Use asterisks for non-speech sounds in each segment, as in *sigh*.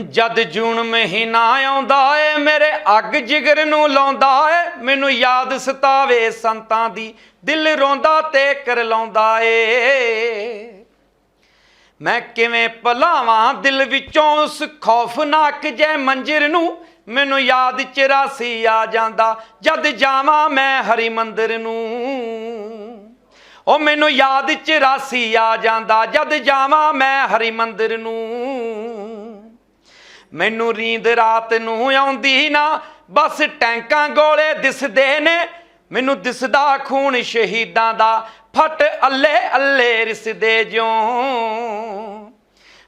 ਜਦ ਜੂਨ ਮਹੀਨਾ ਆਉਂਦਾ ਏ, ਮੇਰੇ ਅੱਗ ਜਿਗਰ ਨੂੰ ਲਾਉਂਦਾ ਏ। ਮੈਨੂੰ ਯਾਦ ਸਤਾਵੇ ਸੰਤਾਂ ਦੀ, ਦਿਲ ਰੋਂਦਾ ਤੇ ਕਰ ਲਾਉਂਦਾ ਏ। ਮੈਂ ਕਿਵੇਂ ਭਲਾਵਾਂ ਦਿਲ ਵਿੱਚੋਂ ਉਸ ਖੌਫਨਾਕ ਜੈ ਮੰਜ਼ਰ ਨੂੰ? ਮੈਨੂੰ ਯਾਦ 84 ਆ ਜਾਂਦਾ, ਜਦ ਜਾਵਾਂ ਮੈਂ ਹਰੀ ਮੰਦਰ ਨੂੰ। ਉਹ ਮੈਨੂੰ ਯਾਦ 84 ਆ ਜਾਂਦਾ, ਜਦ ਜਾਵਾਂ ਮੈਂ ਹਰੀ ਮੰਦਰ ਨੂੰ। ਮੈਨੂੰ ਰੀਂਦ ਰਾਤ ਨੂੰ ਆਉਂਦੀ ਨਾ, ਬਸ ਟੈਂਕਾਂ ਗੋਲੇ ਦਿਸਦੇ ਨੇ। ਮੈਨੂੰ ਦਿਸਦਾ ਖੂਨ ਸ਼ਹੀਦਾਂ ਦਾ, ਫਟ ਅੱਲੇ ਅੱਲੇ ਰਿਸਦੇ ਜਿਉਂ।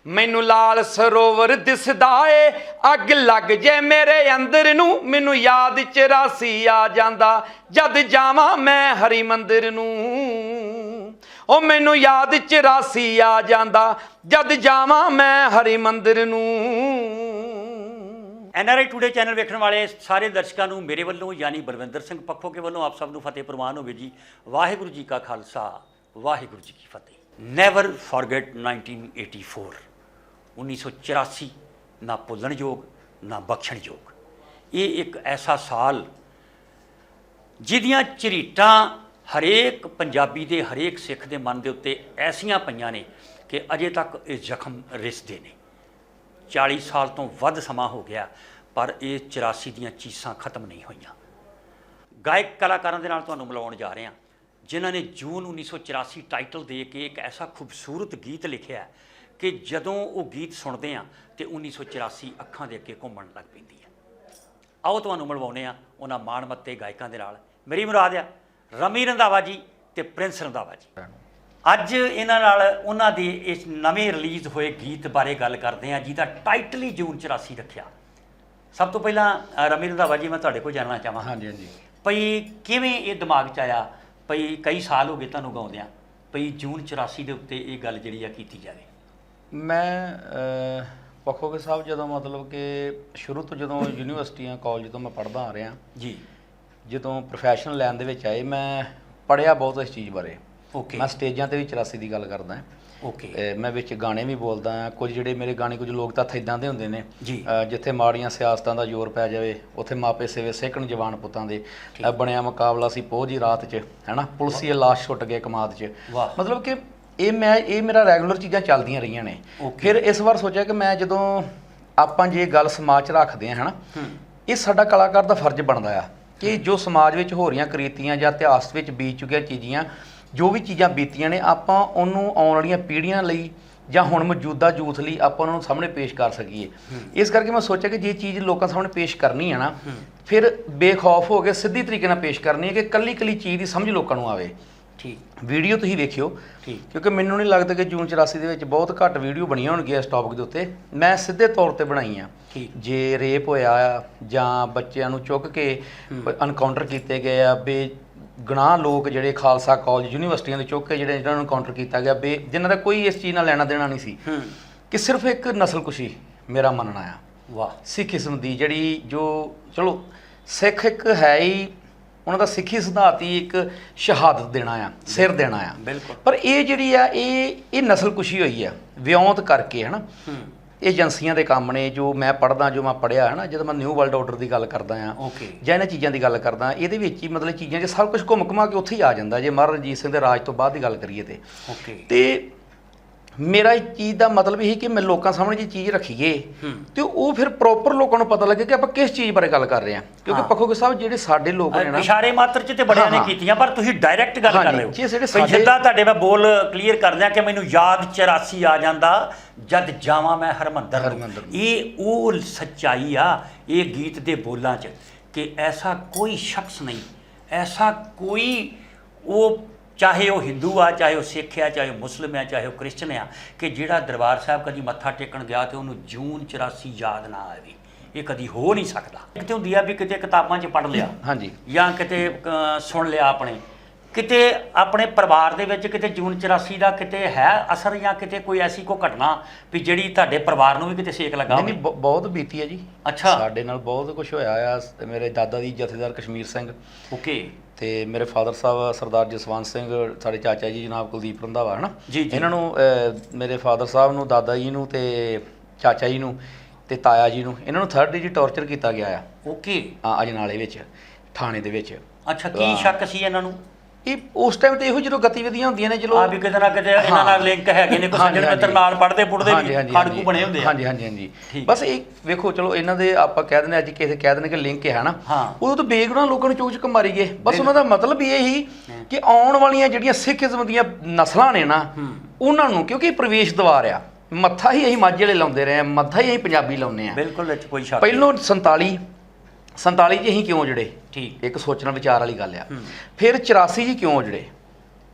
ਮੈਨੂੰ ਲਾਲ ਸਰੋਵਰ ਦਿਸਦਾ ਏ, ਅੱਗ ਲੱਗ ਜੇ ਮੇਰੇ ਅੰਦਰ ਨੂੰ। ਮੈਨੂੰ ਯਾਦ 84 ਆ ਜਾਂਦਾ, ਜਦ ਜਾਵਾਂ ਮੈਂ ਹਰੀ ਮੰਦਰ ਨੂੰ। ਉਹ ਮੈਨੂੰ ਯਾਦ 84 ਆ ਜਾਂਦਾ, ਜਦ ਜਾਵਾਂ ਮੈਂ ਹਰੀ ਮੰਦਰ ਨੂੰ। N R I today channel ਵੇਖਣ ਵਾਲੇ ਸਾਰੇ ਦਰਸ਼ਕਾਂ ਨੂੰ ਮੇਰੇ ਵੱਲੋਂ ਯਾਨੀ ਬਲਵਿੰਦਰ ਸਿੰਘ ਪੱਖੋ ਕੇ ਵੱਲੋਂ ਆਪ ਸਭ ਨੂੰ ਫਤਿਹ ਪ੍ਰਵਾਨ ਹੋਵੇ ਜੀ। ਵਾਹਿਗੁਰੂ ਜੀ ਕਾ ਖਾਲਸਾ, ਵਾਹਿਗੁਰੂ ਜੀ ਕੀ ਫਤਿਹ। ਨੈਵਰ ਫੋਰਗੇਟ 1984 1984 ਨਾ ਭੁੱਲਣਯੋਗ ਨਾ ਬਖਸ਼ਣਯੋਗ ਇਹ ਇੱਕ ਐਸਾ ਸਾਲ ਜਿਹਦੀਆਂ ਝਰੀਟਾਂ ਹਰੇਕ ਪੰਜਾਬੀ ਦੇ, ਹਰੇਕ ਸਿੱਖ ਦੇ ਮਨ ਦੇ ਉੱਤੇ ਐਸੀਆਂ ਪਈਆਂ ਨੇ ਕਿ ਅਜੇ ਤੱਕ ਇਹ ਜ਼ਖਮ ਰਿਸਦੇ ਨੇ। 40 ਸਾਲ ਤੋਂ ਵੱਧ ਸਮਾਂ ਹੋ ਗਿਆ, ਪਰ ਇਹ 84 ਦੀਆਂ ਚੀਸਾਂ ਖਤਮ ਨਹੀਂ ਹੋਈਆਂ। ਗਾਇਕ ਕਲਾਕਾਰਾਂ ਦੇ ਨਾਲ ਤੁਹਾਨੂੰ ਮਿਲਾਉਣ ਜਾ ਰਹੇ ਹਾਂ, ਜਿਨ੍ਹਾਂ ਨੇ ਜੂਨ 1984 ਟਾਈਟਲ ਦੇ ਕੇ ਇੱਕ ਐਸਾ ਖੂਬਸੂਰਤ ਗੀਤ ਲਿਖਿਆ ਕਿ ਜਦੋਂ ਉਹ ਗੀਤ ਸੁਣਦੇ ਆ ਤੇ 1984 ਅੱਖਾਂ ਦੇ ਅੱਗੇ ਘੁੰਮਣ ਲੱਗ ਪੈਂਦੀ ਹੈ। ਆਓ ਤੁਹਾਨੂੰ ਮਿਲਵਾਉਂਦੇ ਆ ਉਹਨਾਂ ਮਾਣਮੱਤੇ ਗਾਇਕਾਂ ਦੇ ਨਾਲ। ਮੇਰੀ ਮੁਰਾਦ ਆ, ਰਮੀ ਰੰਧਾਵਾ ਜੀ ਤੇ ਪ੍ਰਿੰਸ ਰੰਧਾਵਾ ਜੀ। ਅੱਜ ਇਹਨਾਂ ਨਾਲ ਉਹਨਾਂ ਦੇ ਇਸ ਨਵੇਂ ਰਿਲੀਜ਼ ਹੋਏ ਗੀਤ ਬਾਰੇ ਗੱਲ ਕਰਦੇ ਹਾਂ ਜਿਹਦਾ ਟਾਈਟਲ ਹੀ ਜੂਨ 84 ਰੱਖਿਆ। ਸਭ ਤੋਂ ਪਹਿਲਾਂ ਰਮੀ ਰੰਧਾਵਾ ਜੀ ਮੈਂ ਤੁਹਾਡੇ ਕੋਲ ਜਾਣਨਾ ਚਾਹਾਂ। ਹਾਂਜੀ ਹਾਂਜੀ। ਭਈ ਕਿਵੇਂ ਇਹ ਦਿਮਾਗ 'ਚ ਆਇਆ? ਭਈ ਕਈ ਸਾਲ ਹੋ ਗਏ ਤੁਹਾਨੂੰ ਗਾਉਂਦਿਆਂ ਭਈ ਜੂਨ 84 ਦੇ ਉੱਤੇ ਇਹ ਗੱਲ ਜਿਹੜੀ ਆ ਕੀਤੀ ਜਾਵੇ? ਮੈਂ ਪੱਖੋਗੇ ਸਾਹਿਬ ਜਦੋਂ ਮਤਲਬ ਕਿ ਸ਼ੁਰੂ ਤੋਂ ਜਦੋਂ *coughs* ਯੂਨੀਵਰਸਿਟੀਆਂ ਕਾਲਜ ਤੋਂ ਮੈਂ ਪੜ੍ਹਦਾ ਆ ਰਿਹਾ ਜੀ। ਜਦੋਂ ਪ੍ਰੋਫੈਸ਼ਨਲ ਲਾਈਨ ਦੇ ਵਿੱਚ ਆਏ ਮੈਂ ਪੜ੍ਹਿਆ ਬਹੁਤ ਇਸ ਚੀਜ਼ ਬਾਰੇ। ਓਕੇ ਮੈਂ ਸਟੇਜਾਂ ਤੇ ਵੀ 84 ਦੀ ਗੱਲ ਕਰਦਾ ਓਕੇ ਮੈਂ ਵਿੱਚ ਗਾਣੇ ਵੀ ਬੋਲਦਾ ਹਾਂ। ਕੁਝ ਜਿਹੜੇ ਮੇਰੇ ਗਾਣੇ ਕੁਝ ਲੋਕ ਤੱਥ ਇਦਾਂ ਦੇ ਹੁੰਦੇ ਨੇ ਜੀ। ਜਿੱਥੇ ਮਾੜੀਆਂ ਸਿਆਸਤਾਂ ਦਾ ਜ਼ੋਰ ਪੈ ਜਾਵੇ ਉੱਥੇ ਮਾਪੇ ਸੇਵੇ ਸੇਕਣ ਜਵਾਨ ਪੁੱਤਾਂ ਦੇ। ਬਣਿਆ ਮੁਕਾਬਲਾ ਸੀ ਪੋਹ ਦੀ ਰਾਤ 'ਚ ਹੈਨਾ? ਪੁਲਸੀਏ ਲਾਸ਼ ਛੁੱਟ ਗਏ ਕਮਾਦ 'ਚ। ਮਤਲਬ ਕਿ ਇਹ ਮੈਂ ਇਹ ਮੇਰਾ ਰੈਗੂਲਰ ਚੀਜ਼ਾਂ ਚੱਲਦੀਆਂ ਰਹੀਆਂ ਨੇ. ਫਿਰ ਇਸ ਵਾਰ ਸੋਚਿਆ ਕਿ ਮੈਂ ਜਦੋਂ ਆਪਾਂ ਜੇ ਗੱਲ ਸਮਾਜ 'ਚ ਰੱਖਦੇ ਆ ਹਨਾ? ਇਹ ਸਾਡਾ ਕਲਾਕਾਰ ਦਾ ਫਰਜ਼ ਬਣਦਾ ਆ ਕਿ ਜੋ ਸਮਾਜ ਵਿੱਚ ਹੋ ਰਹੀਆਂ ਕ੍ਰੀਤੀਆਂ ਜਾਂ ਇਤਿਹਾਸ ਵਿੱਚ ਬੀਤ ਚੁੱਕੀਆਂ ਚੀਜ਼ਾਂ ਜੋ ਵੀ ਚੀਜ਼ਾਂ ਬੀਤੀਆਂ ਨੇ ਆਪਾਂ ਉਹਨੂੰ ਆਉਣ ਵਾਲੀਆਂ ਪੀੜ੍ਹੀਆਂ ਲਈ ਜਾਂ ਹੁਣ ਮੌਜੂਦਾ ਯੂਥ ਲਈ ਆਪਾਂ ਉਹਨਾਂ ਨੂੰ ਸਾਹਮਣੇ ਪੇਸ਼ ਕਰ ਸਕੀਏ। ਇਸ ਕਰਕੇ ਮੈਂ ਸੋਚਿਆ ਕਿ ਜੇ ਚੀਜ਼ ਲੋਕਾਂ ਸਾਹਮਣੇ ਪੇਸ਼ ਕਰਨੀ ਹੈ ਨਾ ਫਿਰ ਬੇਖੌਫ ਹੋ ਕੇ ਸਿੱਧੀ ਤਰੀਕੇ ਨਾਲ ਪੇਸ਼ ਕਰਨੀ ਹੈ ਕਿ ਕੱਲੀ ਕੱਲੀ ਚੀਜ਼ ਦੀ ਸਮਝ ਲੋਕਾਂ ਨੂੰ ਆਵੇ। ਠੀਕ। ਵੀਡੀਓ ਤੁਸੀਂ ਵੇਖਿਓ। ਠੀਕ। ਕਿਉਂਕਿ ਮੈਨੂੰ ਨਹੀਂ ਲੱਗਦਾ ਕਿ ਜੂਨ 84 ਦੇ ਵਿੱਚ ਬਹੁਤ ਘੱਟ ਵੀਡੀਓ ਬਣੀਆਂ ਹੋਣਗੀਆਂ ਇਸ ਟੌਪਿਕ ਦੇ ਉੱਤੇ। ਮੈਂ ਸਿੱਧੇ ਤੌਰ ਤੇ ਬਣਾਈ ਆ। ਠੀਕ। ਜੇ ਰੇਪ ਹੋਇਆ ਆ ਜਾਂ ਬੱਚਿਆਂ ਨੂੰ ਚੁੱਕ ਕੇ ਅਨਕਾਊਂਟਰ ਕੀਤੇ ਗਏ ਆ ਬੇ ਗੁਨਾਹ ਲੋਕ ਜਿਹੜੇ ਖਾਲਸਾ ਕਾਲਜ ਯੂਨੀਵਰਸਿਟੀਆਂ ਦੇ ਚੁੱਕ ਕੇ ਜਿਹੜੇ ਜਿਹਨਾਂ ਨੂੰ ਐਨਕਾਊਂਟਰ ਕੀਤਾ ਗਿਆ ਬੇ ਜਿਨ੍ਹਾਂ ਦਾ ਕੋਈ ਇਸ ਚੀਜ਼ ਨਾਲ ਲੈਣਾ ਦੇਣਾ ਨਹੀਂ ਸੀ। ਕਿ ਸਿਰਫ ਇੱਕ ਨਸਲਕੁਸ਼ੀ ਮੇਰਾ ਮੰਨਣਾ ਆ। ਵਾਹ। ਸਿੱਖੀਜ਼ਮ ਦੀ ਜਿਹੜੀ ਜੋ ਚਲੋ ਸਿੱਖ ਇੱਕ ਹੈ ਹੀ ਉਹਨਾਂ ਦਾ ਸਿੱਖੀ ਸਿਧਾਂਤ ਹੀ ਇੱਕ ਸ਼ਹਾਦਤ ਦੇਣਾ ਆ ਸਿਰ ਦੇਣਾ ਆ। ਬਿਲਕੁਲ। ਪਰ ਇਹ ਜਿਹੜੀ ਆ ਇਹ ਇਹ ਨਸਲਕੁਸ਼ੀ ਹੋਈ ਆ ਵਿਉਂਤ ਕਰਕੇ ਹਨਾ? ਇਹ ਏਜੰਸੀਆਂ ਦੇ ਕੰਮ ਨੇ ਜੋ ਮੈਂ ਪੜਦਾ ਜੋ ਮੈਂ ਪੜਿਆ ਹੈ ਨਾ ਜਦੋਂ ਮੈਂ ਨਿਊ ਵਰਲਡ ਆਰਡਰ ਦੀ ਗੱਲ ਕਰਦਾ ਆ ਓਕੇ ਜਾਂ ਇਹਨਾਂ ਚੀਜ਼ਾਂ ਦੀ ਗੱਲ ਕਰਦਾ ਇਹਦੇ ਵਿੱਚ ਹੀ ਮਤਲਬ ਚੀਜ਼ਾਂ 'ਚ ਸਭ ਕੁਝ ਘੁੰਮ ਘੁਮਾ ਕੇ ਉੱਥੇ ਹੀ ਆ ਜਾਂਦਾ ਜੇ ਮਹਾਰਾਜਾ ਰਣਜੀਤ ਸਿੰਘ ਦੇ ਰਾਜ ਤੋਂ ਬਾਅਦ ਦੀ ਗੱਲ ਕਰੀਏ ਤੇ। ਓਕੇ ਤੇ ਮੇਰਾ ਇਹ ਚੀਜ਼ ਦਾ ਮਤਲਬ ਇਹ ਕਿ ਮੈਂ ਲੋਕਾਂ ਸਾਹਮਣੇ ਜੇ ਚੀਜ਼ ਰੱਖੀਏ। ਤੇ ਉਹ ਫਿਰ ਪ੍ਰੋਪਰ ਲੋਕਾਂ ਨੂੰ ਪਤਾ ਲੱਗੇ ਕਿ ਆਪਾਂ ਕਿਸ ਚੀਜ਼ ਬਾਰੇ ਗੱਲ ਕਰ ਰਹੇ ਹਾਂ ਕਿਉਂਕਿ। ਪੱਖੋਗੇ ਸਾਹਿਬ ਜਿਹੜੇ ਸਾਡੇ ਲੋਕ ਨੇ ਨਾ ਇਸ਼ਾਰੇ ਮਾਤਰ ਚ ਤੇ ਬੜਿਆਂ ਨੇ। ਕੀਤੀਆਂ ਪਰ ਤੁਸੀਂ ਡਾਇਰੈਕਟ ਗੱਲ ਕਰ ਰਹੇ ਹੋ ਜਿੱਦਾਂ ਤੁਹਾਡੇ ਮੈਂ ਬੋਲ ਕਲੀਅਰ ਕਰ ਦਿਆਂ ਕਿ ਮੈਨੂੰ ਯਾਦ 84 ਆ ਜਾਂਦਾ ਜਦ ਜਾਵਾਂ ਮੈਂ ਹਰਮੰਦਰ। ਇਹ ਉਹ ਸੱਚਾਈ ਆ ਇਹ ਗੀਤ ਦੇ ਬੋਲਾਂ 'ਚ ਕਿ ਐਸਾ ਕੋਈ ਸ਼ਖਸ ਨਹੀਂ ਐਸਾ ਕੋਈ ਉਹ ਚਾਹੇ ਉਹ ਹਿੰਦੂ ਆ ਚਾਹੇ ਉਹ ਸਿੱਖ ਆ ਚਾਹੇ ਉਹ ਮੁਸਲਿਮ ਆ ਚਾਹੇ ਉਹ ਕ੍ਰਿਸਚਨ ਆ ਕਿ ਜਿਹੜਾ ਦਰਬਾਰ ਸਾਹਿਬ ਕਦੀ ਮੱਥਾ ਟੇਕਣ ਗਿਆ ਤੇ ਉਹਨੂੰ ਜੂਨ 84 ਯਾਦ ਨਾ ਆਵੇ। ਇਹ ਕਦੀ ਹੋ ਨਹੀਂ ਸਕਦਾ। ਕਿਤੇ ਹੁੰਦੀ ਆ ਵੀ ਕਿਤੇ ਕਿਤਾਬਾਂ 'ਚ ਪੜ੍ਹ ਲਿਆ ਹਾਂਜੀ। ਜਾਂ ਕਿਤੇ ਅ, ਸੁਣ ਲਿਆ ਆਪਣੇ। ਕਿਤੇ ਆਪਣੇ ਪਰਿਵਾਰ ਦੇ ਵਿੱਚ ਕਿਤੇ ਜੂਨ 84 ਦਾ ਕਿਤੇ ਹੈ ਅਸਰ ਜਾਂ ਕਿਤੇ ਕੋਈ ਐਸੀ ਕੋ ਘਟਨਾ ਵੀ ਜਿਹੜੀ ਤੁਹਾਡੇ ਪਰਿਵਾਰ ਨੂੰ ਵੀ ਕਿਤੇ ਸੇਕ ਲੱਗਾ ਨਹੀਂ ਹੋਵੇ? ਨਹੀਂ ਬ- ਬਹੁਤ ਬੀਤੀ ਹੈ ਜੀ। ਅੱਛਾ। ਸਾਡੇ ਨਾਲ ਬਹੁਤ ਕੁਝ ਹੋਇਆ ਆ। ਤੇ ਮੇਰੇ ਦਾਦਾ ਜੀ ਜਥੇਦਾਰ ਕਸ਼ਮੀਰ ਸਿੰਘ। ਓਕੇ। ਤੇ ਮੇਰੇ ਫਾਦਰ ਸਾਹਿਬ ਸਰਦਾਰ ਜਸਵੰਤ ਸਿੰਘ ਸਾਡੇ ਚਾਚਾ ਜੀ ਜਨਾਬ ਕੁਲਦੀਪ ਰੰਧਾਵਾ ਹਨਾ? ਜੀ, ਜੀ। ਇਹਨਾਂ ਨੂੰ ਅਹ, ਮੇਰੇ ਫਾਦਰ ਸਾਹਿਬ ਨੂੰ ਦਾਦਾ ਜੀ ਨੂੰ ਤੇ ਚਾਚਾ ਜੀ ਨੂੰ ਤੇ ਤਾਇਆ ਜੀ ਨੂੰ ਇਹਨਾਂ ਨੂੰ ਥਰਡ ਡਿਜੀ ਟੌਰਚਰ ਕੀਤਾ ਗਿਆ ਆ। ਓਕੇ। ਆ ਅਜਨਾਲੇ ਵਿੱਚ ਥਾਣੇ ਦੇ ਵਿੱਚ। ਅੱਛਾ ਕੀ। ਸ਼ੱਕ ਸੀ ਇਹਨਾਂ ਨੂੰ? ਇਹ ਉਸ ਟਾਈਮ ਤੇ ਇਹੋ ਜਦੋਂ ਗਤੀਵਿਧੀਆਂ ਹੁੰਦੀਆਂ ਨੇ ਚਲੋ ਆ ਵੀ ਕਿਤੇ ਨਾ ਕਿਤੇ ਇਹਨਾਂ ਨਾਲ ਲਿੰਕ ਹੈਗੇ ਨੇ ਕੋਈ ਸੱਜਣ ਮਿੱਤਰ। ਨਾਲ ਪੜਦੇ ਪੁੜਦੇ ਵੀ ਖਾੜਕੂ। ਬਣੇ ਹੁੰਦੇ ਆ। ਹਾਂਜੀ ਹਾਂਜੀ ਹਾਂਜੀ। ਬਸ ਇਹ ਵੇਖੋ ਚਲੋ ਇਹਨਾਂ ਦੇ ਆਪਾਂ ਕਹਿ ਦਿੰਦੇ ਅੱਜ ਕਿਸੇ ਕਹਿ ਦਿੰਦੇ ਕਿ ਲਿੰਕ ਹੈ ਨਾ। ਉਦੋਂ ਤਾਂ ਬੇਗੁਨਾਹ ਲੋਕਾਂ ਨੂੰ ਚੁੱਕ ਮਾਰੀ ਗਏ। ਬਸ ਉਹਨਾਂ ਦਾ ਮਤਲਬ ਇਹ ਹੀ। ਕਿ ਆਉਣ ਵਾਲੀਆਂ ਜਿਹੜੀਆਂ ਸਿੱਖੀਜ਼ਮ ਦੀਆਂ ਨਸਲਾਂ ਨੇ ਨਾ ਉਹਨਾਂ ਨੂੰ ਕਿਉਂਕਿ ਪ੍ਰਵੇਸ਼ ਦੁਆਰ ਆ। ਮੱਥਾ ਹੀ ਅਸੀਂ ਮਾਝੇ ਵਾਲੇ ਲਾਉਂਦੇ ਰਹੇ ਆ ਮੱਥਾ ਹੀ ਅਸੀਂ ਪੰਜਾਬੀ ਲਾਉਂਦੇ ਆ ਬਿਲਕੁਲ ਵਿੱਚ ਕੋਈ ਸ਼ੱਕ ਪਹਿਲੋਂ 47 47 ਚ ਅਸੀਂ ਕਿਉਂ ਜੁੜੇ? ਠੀਕ। ਇੱਕ ਸੋਚਣਾ ਵਿਚਾਰ ਵਾਲੀ ਗੱਲ ਆ। ਫਿਰ 84 ਜੀ ਕਿਉਂ ਜੁੜੇ?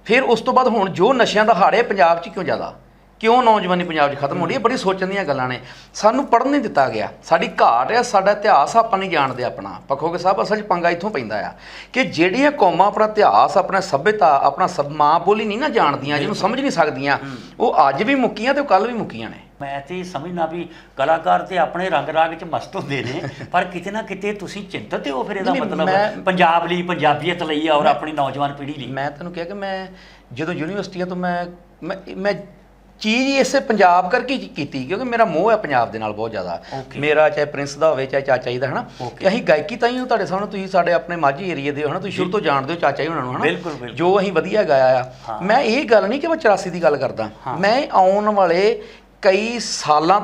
ਫਿਰ ਉਸ ਤੋਂ ਬਾਅਦ ਹੁਣ ਜੋ ਨਸ਼ਿਆਂ ਦਾ ਹਾੜੇ ਪੰਜਾਬ 'ਚ ਕਿਉਂ ਜ਼ਿਆਦਾ? ਕਿਉਂ ਨੌਜਵਾਨੀ ਪੰਜਾਬ 'ਚ ਖਤਮ ਹੋ ਰਹੀ ਹੈ? ਬੜੀ ਸੋਚਣ ਦੀਆਂ ਗੱਲਾਂ ਨੇ। ਸਾਨੂੰ ਪੜ੍ਹਨ ਨਹੀਂ ਦਿੱਤਾ ਗਿਆ। ਸਾਡੀ ਘਾਟ ਹੈ ਸਾਡਾ ਇਤਿਹਾਸ ਆਪਾਂ ਨਹੀਂ ਜਾਣਦੇ ਆਪਣਾ। ਪੱਖੋਗੇ ਸਾਹਿਬ ਅਸਲ 'ਚ ਪੰਗਾ ਇੱਥੋਂ ਪੈਂਦਾ ਆ ਕਿ ਜਿਹੜੀਆਂ ਕੌਮਾਂ ਆਪਣਾ ਇਤਿਹਾਸ ਆਪਣਾ ਸੱਭਿਅਤਾ ਆਪਣਾ ਸਭ ਮਾਂ ਬੋਲੀ ਨਹੀਂ ਨਾ ਜਾਣਦੀਆਂ ਜਿਹਨੂੰ ਸਮਝ ਨਹੀਂ ਸਕਦੀਆਂ ਉਹ ਅੱਜ ਵੀ ਮੁੱਕੀਆਂ ਤੇ ਕੱਲ ਵੀ ਮੁੱਕੀਆਂ ਨੇ। ਮੈਂ ਤੇ ਸਮਝਣਾ ਵੀ ਕਲਾਕਾਰ ਤੇ ਆਪਣੇ ਰੰਗ ਰਾਗ ਵਿੱਚ ਮਸਤ ਹੁੰਦੇ ਨੇ ਪਰ ਕਿਤੇ ਨਾ ਕਿਤੇ ਤੁਸੀਂ ਚਿੰਤਤ ਹੋ ਫਿਰ ਇਹਦਾ ਮਤਲਬ ਪੰਜਾਬ ਲਈ ਪੰਜਾਬੀਅਤ ਲਈ ਔਰ ਆਪਣੀ ਨੌਜਵਾਨ ਪੀੜ੍ਹੀ ਲਈ ਮੈਂ ਤੈਨੂੰ ਕਿਹਾ ਕਿ ਮੈਂ ਜਦੋਂ ਯੂਨੀਵਰਸਿਟੀਆਂ ਤੋਂ ਮੈਂ ਮੈਂ ਚੀਜ਼ ਹੀ ਇਸੇ ਪੰਜਾਬ ਕਰਕੇ ਕੀਤੀ ਕਿਉਂਕਿ ਮੇਰਾ ਮੋਹ ਹੈ ਪੰਜਾਬ ਦੇ ਨਾਲ ਬਹੁਤ ਜ਼ਿਆਦਾ. ਮੇਰਾ ਚਾਹੇ ਪ੍ਰਿੰਸ ਦਾ ਹੋਵੇ ਚਾਹੇ ਚਾਚਾ ਜੀ ਦਾ ਹਨਾ. ਕਿ ਅਸੀਂ ਗਾਇਕੀ ਤਾਂ ਹੀ ਤੁਹਾਡੇ ਸਾਹਮਣੇ ਤੁਸੀਂ ਸਾਡੇ ਆਪਣੇ ਮਾਝੀ ਏਰੀਆ ਦੇ ਹੋ ਹਨਾ ਤੁਸੀਂ ਸ਼ੁਰੂ ਤੋਂ ਜਾਣਦੇ ਹੋ ਚਾਚਾ ਜੀ ਉਹਨਾਂ ਨੂੰ ਹਨਾ। ਜੋ ਅਸੀਂ ਵਧੀਆ ਗਾਇਆ ਆ। ਮੈਂ ਇਹ ਗੱਲ ਨਹੀਂ ਕਿ ਮੈਂ 84 ਦੀ ਗੱਲ ਕਰਦਾ। ਮੈਂ ਆਉਣ ਵਾਲੇ ਕਈ ਸਾਲਾਂ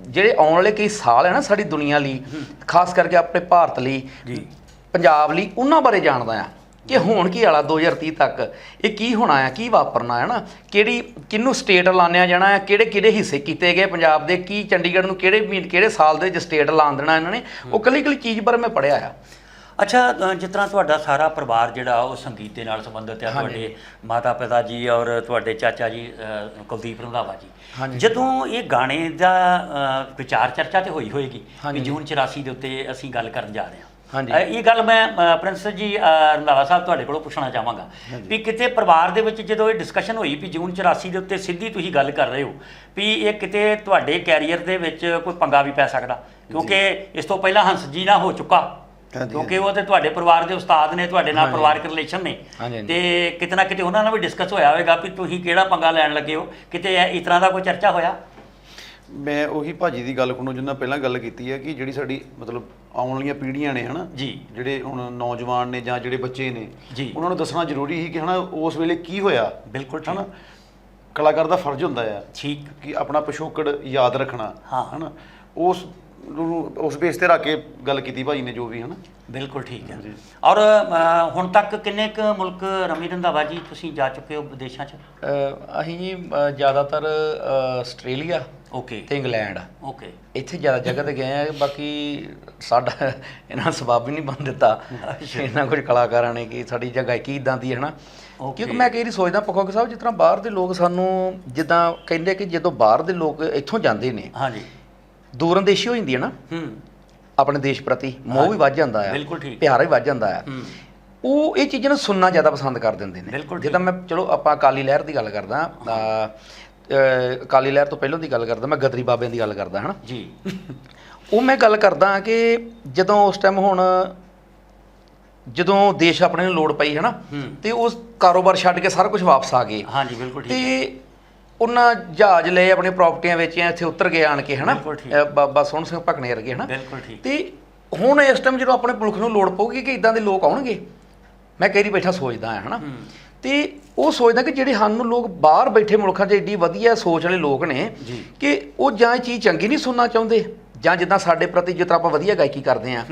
ਜਿਹੜੇ ਆਉਣ ਵਾਲੇ ਕਈ ਸਾਲ ਹੈ ਨਾ ਸਾਡੀ ਦੁਨੀਆ ਲਈ ਖਾਸ ਕਰਕੇ ਆਪਣੇ ਭਾਰਤ ਲਈ ਜੀ। ਪੰਜਾਬ ਲਈ ਉਹਨਾਂ ਬਾਰੇ ਜਾਣਦਾ ਆ ਕਿ ਹੁਣ ਕੀ ਵਾਲਾ 2030 ਤੱਕ ਇਹ ਕੀ ਹੋਣਾ ਆ ਕੀ ਵਾਪਰਨਾ ਹੈ ਨਾ ਕਿਹੜੀ ਕਿਹਨੂੰ ਸਟੇਟ ਲਾਣਿਆ ਜਾਣਾ ਹੈ ਕਿਹੜੇ ਕਿਹੜੇ ਹਿੱਸੇ ਕੀਤੇ ਗਏ ਪੰਜਾਬ ਦੇ ਕੀ ਚੰਡੀਗੜ੍ਹ ਨੂੰ ਕਿਹੜੇ ਕਿਹੜੇ ਸਾਲ ਦੇ ਵਿੱਚ ਸਟੇਟ ਲਾਣ ਦੇਣਾ ਇਹਨਾਂ ਨੇ ਉਹ ਕੱਲੀ ਕੱਲੀ ਚੀਜ਼ ਬਾਰੇ ਮੈਂ ਪੜਿਆ ਆ। ਅੱਛਾ ਅ, ਜਿਸ ਤਰ੍ਹਾਂ ਤੁਹਾਡਾ ਸਾਰਾ ਪਰਿਵਾਰ ਜਿਹੜਾ ਉਹ ਸੰਗੀਤ ਦੇ ਨਾਲ ਸੰਬੰਧਿਤ ਹੈ। ਤੁਹਾਡੇ ਮਾਤਾ ਪਿਤਾ ਜੀ ਔਰ ਤੁਹਾਡੇ ਚਾਚਾ ਜੀ ਅ, ਕੁਲਦੀਪ ਰੰਧਾਵਾ ਜੀ ਹਾਂਜੀ। ਜਦੋਂ ਇਹ ਗਾਣੇ ਦਾ ਅ, ਵਿਚਾਰ ਚਰਚਾ ਤੇ ਹੋਈ ਹੋਏਗੀ ਵੀ ਹਾਂਜੀ। ਜੂਨ 84 ਦੇ ਉੱਤੇ ਅਸੀਂ ਗੱਲ ਕਰਨ ਜਾ ਰਹੇ ਹਾਂ ਹਾਂਜੀ। ਅ, ਇਹ ਗੱਲ ਮੈਂ ਅ, ਪ੍ਰਿੰਸ ਜੀ ਅ, ਰੰਧਾਵਾ ਸਾਹਿਬ ਤੁਹਾਡੇ ਕੋਲੋਂ ਪੁੱਛਣਾ ਚਾਹਾਂਗਾ ਵੀ ਕਿਤੇ ਪਰਿਵਾਰ ਦੇ ਵਿੱਚ ਜਦੋਂ ਇਹ ਡਿਸਕਸ਼ਨ ਹੋਈ ਵੀ ਜੂਨ 84 ਦੇ ਉੱਤੇ ਸਿੱਧੀ ਤੁਸੀਂ ਗੱਲ ਕਰ ਰਹੇ ਹੋ ਵੀ ਇਹ ਕਿਤੇ ਤੁਹਾਡੇ ਕੈਰੀਅਰ ਦੇ ਵਿੱਚ ਕੋਈ ਪੰਗਾ ਵੀ ਪੈ ਸਕਦਾ ਕਿਉਂਕਿ ਇਸ ਤੋਂ ਪਹਿਲਾਂ ਹੰਸ ਜੀ ਨਾ ਹੋ ਚੁੱਕਾ ਕਿਉਂਕਿ ਉਹ ਤੇ ਤੁਹਾਡੇ ਪਰਿਵਾਰ ਦੇ ਉਸਤਾਦ ਨੇ ਤੁਹਾਡੇ ਨਾਲ। ਪਰਿਵਾਰਕ ਰਿਲੇਸ਼ਨ ਨੇ। ਤੇ ਕਿਤੇ ਨਾ ਕਿਤੇ ਉਹਨਾਂ ਨਾਲ ਵੀ ਡਿਸਕਸ ਹੋਇਆ ਹੋਵੇਗਾ ਵੀ ਤੁਸੀਂ ਕਿਹੜਾ ਪੰਗਾ ਲੈਣ ਲੱਗੇ ਹੋ ਕਿਤੇ ਇਸ ਤਰ੍ਹਾਂ ਦਾ ਕੋਈ ਚਰਚਾ ਹੋਇਆ ਮੈਂ ਉਹੀ ਭਾਜੀ ਦੀ ਗੱਲ ਕੋਲੋਂ ਜਿੰਨਾ ਪਹਿਲਾਂ ਗੱਲ ਕੀਤੀ ਹੈ ਕਿ ਜਿਹੜੀ ਸਾਡੀ ਮਤਲਬ ਆਉਣ ਵਾਲੀਆਂ ਪੀੜ੍ਹੀਆਂ ਨੇ ਹਨਾ ਜੀ। ਜਿਹੜੇ ਹੁਣ ਨੌਜਵਾਨ ਨੇ ਜਾਂ ਜਿਹੜੇ ਬੱਚੇ ਨੇ ਜੀ। ਉਹਨਾਂ ਨੂੰ ਦੱਸਣਾ ਜ਼ਰੂਰੀ ਸੀ ਕਿ ਹਨਾ ਉਸ ਵੇਲੇ ਕੀ ਹੋਇਆ ਬਿਲਕੁਲ। ਹਨਾ ਕਲਾਕਾਰ ਦਾ ਫਰਜ਼ ਹੁੰਦਾ ਆ ਠੀਕ ਕਿ ਆਪਣਾ ਪਿਛੋਕੜ ਯਾਦ ਰੱਖਣਾ ਹਾਂ। ਹਨਾ ਉਸ ਨੂੰ ਉਸ ਬੇਸ ਤੇ ਰੱਖ ਕੇ ਗੱਲ ਕੀਤੀ ਭਾਜੀ ਨੇ ਜੋ ਵੀ ਹਨਾ? ਬਿਲਕੁਲ ਠੀਕ ਹੈ। ਜੀ। ਔਰ ਅ, ਹੁਣ ਤੱਕ ਕਿੰਨੇ ਕੁ ਮੁਲਕ ਰਮੀ ਰੰਧਾਵਾ ਜੀ ਤੁਸੀਂ ਜਾ ਚੁੱਕੇ ਹੋ ਵਿਦੇਸ਼ਾਂ 'ਚ? ਅਹ ਅਸੀਂ ਜੀ ਅਹ ਜ਼ਿਆਦਾਤਰ ਅਹ ਆਸਟ੍ਰੇਲੀਆ ਓਕੇ। ਤੇ ਇੰਗਲੈਂਡ। ਓਕੇ। ਇੱਥੇ ਜ਼ਿਆਦਾ ਜਗ੍ਹਾ ਤੇ ਗਏ ਆ ਬਾਕੀ ਸਾਡਾ ਇਹਨਾਂ ਸਬਬ ਹੀ ਨਹੀਂ ਬਣ ਦਿੱਤਾ। ਇਹਨਾਂ ਕੁਝ ਕਲਾਕਾਰਾਂ ਨੇ ਕਿ ਸਾਡੀ ਜਗ੍ਹਾ ਕੀ ਇਦਾਂ ਦੀ ਹੈ Okay. ਕਿਉਂਕਿ ਮੈਂ ਕਈ ਵਾਰੀ ਸੋਚਦਾ ਪਖੋਕ ਸਾਹਿਬ ਜਿਸ ਤਰ੍ਹਾਂ ਬਾਹਰ ਦੇ ਲੋਕ ਸਾਨੂੰ ਜਿੱਦਾਂ ਕਹਿੰਦੇ ਕਿ ਜਦੋਂ ਬਾਹਰ ਦੇ ਲੋਕ ਇੱਥੋਂ ਜਾਂਦੇ ਨੇ ਹਾਂਜੀ। ਦੂਰਅੰਦੇਸ਼ੀ ਹੋ ਜਾਂਦੀ ਹੈ ਨਾ ਹੂੰ। ਆਪਣੇ ਦੇਸ਼ ਪ੍ਰਤੀ ਮੋਹ ਵੀ ਵੱਧ ਜਾਂਦਾ ਬਿਲਕੁਲ ਠੀਕ। ਪਿਆਰ ਵੀ ਵੱਧ ਜਾਂਦਾ ਹੈ ਹੂੰ। ਉਹ ਇਹ ਚੀਜ਼ਾਂ ਨੂੰ ਸੁਣਨਾ ਜ਼ਿਆਦਾ ਪਸੰਦ ਕਰ ਦਿੰਦੇ ਨੇ। ਬਿਲਕੁਲ ਜਿੱਦਾਂ ਮੈਂ ਚਲੋ ਆਪਾਂ ਅਕਾਲੀ ਲਹਿਰ ਦੀ ਗੱਲ ਕਰਦਾ ਅਹ, ਅਕਾਲੀ ਲਹਿਰ ਤੋਂ ਪਹਿਲਾਂ ਦੀ ਗੱਲ ਕਰਦਾ ਮੈਂ ਗਦਰੀ ਬਾਬਿਆਂ ਦੀ ਗੱਲ ਕਰਦਾ ਹਨਾ? ਜੀ। ਉਹ ਮੈਂ ਗੱਲ ਕਰਦਾ ਕਿ ਜਦੋਂ ਉਸ ਟਾਈਮ ਹੁਣ ਜਦੋਂ ਦੇਸ਼ ਆਪਣੇ ਨੂੰ ਲੋੜ ਪਈ ਹੈ। ਨਾ। ਤੇ ਉਸ ਕਾਰੋਬਾਰ ਛੱਡ ਕੇ ਸਾਰਾ ਕੁਝ ਵਾਪਸ ਆ ਗਏ। ਹਾਂਜੀ ਬਿਲਕੁਲ ਠੀਕ। ਤੇ ਉਹਨਾਂ ਜਹਾਜ਼ ਲਏ ਆਪਣੇ ਪ੍ਰਾਪਰਟੀਆਂ ਵੇਚੀਆਂ ਇੱਥੇ ਉਤਰ ਗਏ ਆਣ ਕੇ ਹਨਾ ਬਾਬਾ ਸੋਹਣ ਸਿੰਘ ਭਕਨੇ ਵਰਗੇ ਹਨਾ ਬਿਲਕੁਲ ਠੀਕ। ਤੇ ਹੁਣ ਇਸ ਟਾਈਮ ਜਦੋਂ ਆਪਣੇ ਮੁਲਕ ਨੂੰ ਲੋੜ ਪਊਗੀ ਕਿ ਇਦਾਂ ਦੇ ਲੋਕ ਆਉਣਗੇ ਮੈਂ ਕਈ ਬੈਠਾ ਸੋਚਦਾ ਹਾਂ ਹਨਾ। ਤੇ ਉਹ ਸੋਚਦਾ ਕਿ ਜਿਹੜੇ ਸਾਨੂੰ ਲੋਕ ਬਾਹਰ ਬੈਠੇ ਮੁਲਕਾਂ 'ਚ ਏਡੀ ਵਧੀਆ ਸੋਚ ਵਾਲੇ ਲੋਕ ਨੇ। ਕਿ ਉਹ ਜਾਂ ਇਹ ਚੀਜ਼ ਚੰਗੀ ਨਹੀਂ ਸੁਣਨਾ ਚਾਹੁੰਦੇ ਜਾਂ ਜਿੱਦਾਂ ਸਾਡੇ ਪ੍ਰਤੀ ਤਰ੍ਹਾਂ ਆਪਾਂ ਵਧੀਆ ਗਾਇਕੀ ਕਰਦੇ ਆ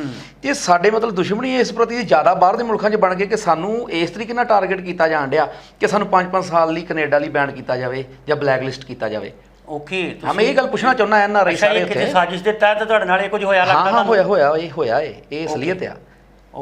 ਤੇ ਸਾਡੇ ਮਤਲਬ ਦੁਸ਼ਮਣੀ ਇਸ ਪ੍ਰਤੀ ਜ਼ਿਆਦਾ ਬਾਹਰ ਦੇ ਮੁਲਕਾਂ 'ਚ ਬਣ ਗਏ ਕਿ ਸਾਨੂੰ ਇਸ ਤਰੀਕੇ ਨਾਲ ਟਾਰਗੇਟ ਕੀਤਾ ਜਾਣ ਡਿਆ ਕਿ ਸਾਨੂੰ 5-5 ਸਾਲ ਲਈ ਕੈਨੇਡਾ ਲਈ ਬੈਨ ਕੀਤਾ ਜਾਵੇ ਜਾਂ ਬਲੈਕ ਲਿਸਟ ਕੀਤਾ ਜਾਵੇ। ਓਕੇ ਮੈਂ ਇਹ ਗੱਲ ਪੁੱਛਣਾ ਚਾਹੁੰਦਾ ਐਨ ਆਰ ਆਈ ਸਾਰੇ ਕਿਤੇ ਉੱਥੇ। ਸਾਜ਼ਿਸ਼ ਦੇ ਤਹਿਤ ਤੁਹਾਡੇ ਨਾਲ ਇਹ ਕੁਝ ਹੋਇਆ ਲੱਗਦਾ ਹਾਂ? ਹੋਇਆ ਹੋਇਆ ਇਹ ਹੋਇਆ ਇਹ ਇਹ ਅਸਲੀਅਤ ਆ.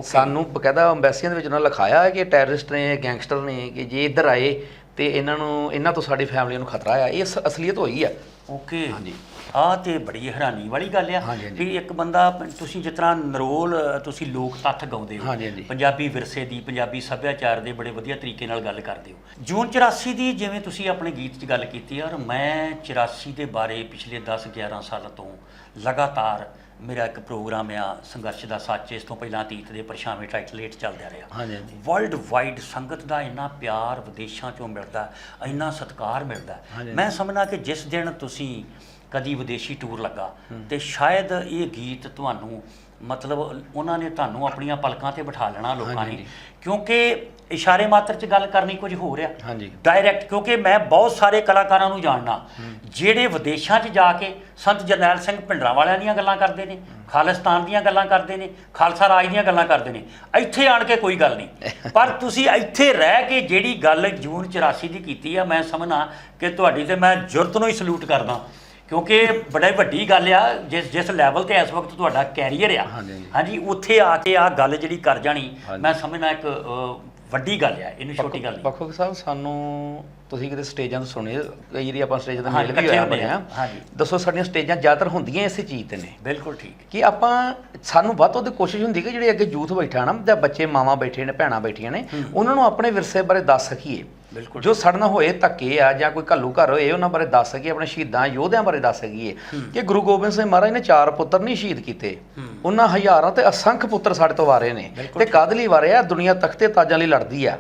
ਸਾਨੂੰ ਬਕਾਇਦਾ ਅੰਬੈਸੀਆਂ ਦੇ ਵਿੱਚ ਉਹਨਾਂ ਲਿਖਾਇਆ ਹੈ ਕਿ ਟੈਰਰਿਸਟ ਨੇ ਗੈਂਗਸਟਰ ਨੇ ਕਿ ਜੇ ਇੱਧਰ ਆਏ ਤੇ ਇਹਨਾਂ ਨੂੰ ਇਹਨਾਂ ਤੋਂ ਸਾਡੀ ਫੈਮਿਲੀ ਨੂੰ ਖਤਰਾ ਆ ਇਹ ਅਸ- ਅਸਲੀਅਤ ਹੋਈ ਆ। ਓਕੇ। ਹਾਂਜੀ। ਆ ਤੇ ਬੜੀ ਹੈਰਾਨੀ ਵਾਲੀ ਗੱਲ ਆ ਹਾਂਜੀ, ਹਾਂਜੀ। ਵੀ ਇੱਕ ਬੰਦਾ ਪ- ਤੁਸੀਂ ਜਿਸ ਤਰ੍ਹਾਂ ਨਰੋਲ ਅ, ਤੁਸੀਂ ਲੋਕ ਤੱਥ ਗਾਉਂਦੇ ਹੋ ਹਾਂਜੀ, ਹਾਂਜੀ। ਪੰਜਾਬੀ ਵਿਰਸੇ ਦੀ ਪੰਜਾਬੀ ਸੱਭਿਆਚਾਰ ਦੇ ਬੜੇ ਵਧੀਆ ਤਰੀਕੇ ਨਾਲ ਗੱਲ ਕਰਦੇ ਹੋ ਜੂਨ 84 ਦੀ ਜਿਵੇਂ ਤੁਸੀਂ ਆਪਣੇ ਗੀਤ 'ਚ ਗੱਲ ਕੀਤੀ ਔਰ ਮੈਂ 84 ਦੇ ਬਾਰੇ ਪਿਛਲੇ 10 11 ਸਾਲਾਂ ਤੋਂ ਲਗਾਤਾਰ ਮੇਰਾ ਇੱਕ ਪ੍ਰੋਗਰਾਮ ਆ ਸੰਘਰਸ਼ ਦਾ ਸੱਚ ਇਸ ਤੋਂ ਪਹਿਲਾਂ ਅਤੀਤ ਦੇ ਪਰਛਾਵੇਂ ਟਾਈਟਲ ਹੇਠ ਚੱਲਦਾ ਰਿਹਾ ਹਾਂਜੀ, ਹਾਂਜੀ। ਵਰਲਡ ਵਾਈਡ ਸੰਗਤ ਦਾ ਇੰਨਾ ਪਿਆਰ ਵਿਦੇਸ਼ਾਂ ਚੋਂ ਮਿਲਦਾ ਇੰਨਾ ਸਤਿਕਾਰ ਮਿਲਦਾ ਹਾਂਜੀ। ਮੈਂ ਸਮਝਣਾ ਕਿ ਜਿਸ ਦਿਨ ਤੁਸੀਂ ਕਦੀ ਵਿਦੇਸ਼ੀ ਟੂਰ ਲੱਗਾ। ਤੇ ਸ਼ਾਇਦ ਇਹ ਗੀਤ ਤੁਹਾਨੂੰ ਮਤਲਬ ਉਹਨਾਂ ਨੇ ਤੁਹਾਨੂੰ ਆਪਣੀਆਂ ਪਲਕਾਂ ਤੇ ਬਿਠਾ ਲੈਣਾ ਲੋਕਾਂ ਨੇ। ਕਿਉਂਕਿ ਇਸ਼ਾਰੇ ਮਾਤਰ ਚ ਗੱਲ ਕਰਨੀ ਕੁਝ ਹੋ ਰਿਹਾ ਹਾਂਜੀ। ਡਾਇਰੈਕਟ ਕਿਉਂਕਿ ਮੈਂ ਬਹੁਤ ਸਾਰੇ ਕਲਾਕਾਰਾਂ ਨੂੰ ਜਾਣਦਾ। ਜਿਹੜੇ ਵਿਦੇਸ਼ਾਂ 'ਚ ਜਾ ਕੇ ਸੰਤ ਜਰਨੈਲ ਸਿੰਘ ਭਿੰਡਰਾਂ ਵਾਲਿਆਂ ਦੀਆਂ ਗੱਲਾਂ ਕਰਦੇ ਨੇ ਖਾਲਿਸਤਾਨ ਦੀਆਂ ਗੱਲਾਂ ਕਰਦੇ ਨੇ ਖਾਲਸਾ ਰਾਜ ਦੀਆਂ ਗੱਲਾਂ ਕਰਦੇ ਨੇ ਇੱਥੇ ਆਣ ਕੇ ਕੋਈ ਗੱਲ ਨਹੀਂ। *laughs* ਪਰ ਤੁਸੀਂ ਇੱਥੇ ਰਹਿ ਕੇ ਜਿਹੜੀ ਗੱਲ ਜੂਨ 84 ਦੀ ਕੀਤੀ ਆ ਮੈਂ ਸਮਝਣਾ ਕਿ ਤੁਹਾਡੀ ਤੇ ਮੈਂ ਜੁਰਤ ਨੂੰ ਹੀ ਸਲੂਟ ਕਰਦਾ। ਕਿਉਂਕਿ ਬੜਾ ਵੱਡੀ ਗੱਲ ਆ ਜਿਸ ਜਿਸ ਲੈਵਲ ਤੇ ਇਸ ਵਕਤ ਤੁਹਾਡਾ ਕੈਰੀਅਰ ਆ। ਹਾਂਜੀ, ਹਾਂਜੀ। ਹਾਂਜੀ ਉੱਥੇ ਆ ਕੇ ਆ ਗੱਲ ਜਿਹੜੀ ਕਰ ਜਾਣੀ ਮੈਂ ਸਮਝਣਾ ਇੱਕ ਅ, ਵੱਡੀ ਗੱਲ ਆ ਇਹਨੂੰ ਛੋਟੀ ਗੱਲ ਨਹੀਂ। ਪੱਖੋ ਸਾਹਿਬ ਸਾਨੂੰ ਤੁਸੀਂ ਕਿਤੇ ਸਟੇਜਾਂ ਤੋਂ ਸੁਣੇ ਕਈ ਵਾਰੀ ਆਪਾਂ ਸਟੇਜ ਤੇ ਹਾਂ, ਮੇਲ ਵੀ ਇਕੱਠੇ ਹੋਇਆ ਹੁੰਦੇ ਆ। ਬਣਿਆ ਹਾਂਜੀ। ਦੱਸੋ ਸਾਡੀਆਂ ਸਟੇਜਾਂ ਜ਼ਿਆਦਾਤਰ ਹੁੰਦੀਆਂ ਇਸੇ ਚੀਜ਼ ਤੇ ਨੇ? ਬਿਲਕੁਲ ਠੀਕ। ਕਿ ਆਪਾਂ ਸਾਨੂੰ ਵੱਧ ਤੋਂ ਵੱਧ ਕੋਸ਼ਿਸ਼ ਹੁੰਦੀ ਕਿ ਜਿਹੜੇ ਅੱਗੇ ਯੂਥ ਬੈਠਾ ਨਾ ਜਾਂ ਬੱਚੇ ਮਾਵਾਂ ਬੈਠੇ ਨੇ ਭੈਣਾਂ ਬੈਠੀਆਂ ਨੇ ਉਹਨਾਂ ਨੂੰ ਆਪਣੇ ਵਿਰਸੇ ਬਾਰੇ ਦੱਸ ਸਕੀਏ। ਬਿਲਕੁਲ ਜੋ ਸੜਨਾ ਹੋਏ ਧੱਕੇ ਆ ਜਾਂ ਕੋਈ ਘੱਲੂ ਘਰ ਹੋਏ ਉਹਨਾਂ ਬਾਰੇ ਦੱਸ ਸਕੀਏ ਆਪਣੇ ਸ਼ਹੀਦਾਂ ਯੋਧਿਆਂ ਬਾਰੇ ਦੱਸ ਸਕੀਏ। ਕਿ ਗੁਰੂ ਗੋਬਿੰਦ ਸਿੰਘ ਮਹਾਰਾਜ ਨੇ ਚਾਰ ਪੁੱਤਰ ਨਹੀਂ ਸ਼ਹੀਦ ਕੀਤੇ। ਉਹਨਾਂ ਹਜ਼ਾਰਾਂ ਤੇ ਅਸੰਖ ਪੁੱਤਰ ਸਾਡੇ ਤੋਂ ਵਾਰੇ ਨੇ। ਤੇ ਕਦ ਲਈ ਵਾਰੇ ਆ? ਦੁਨੀਆ ਤਖਤੇ ਤਾਜਾਂ ਲਈ ਲੜਦੀ ਆ।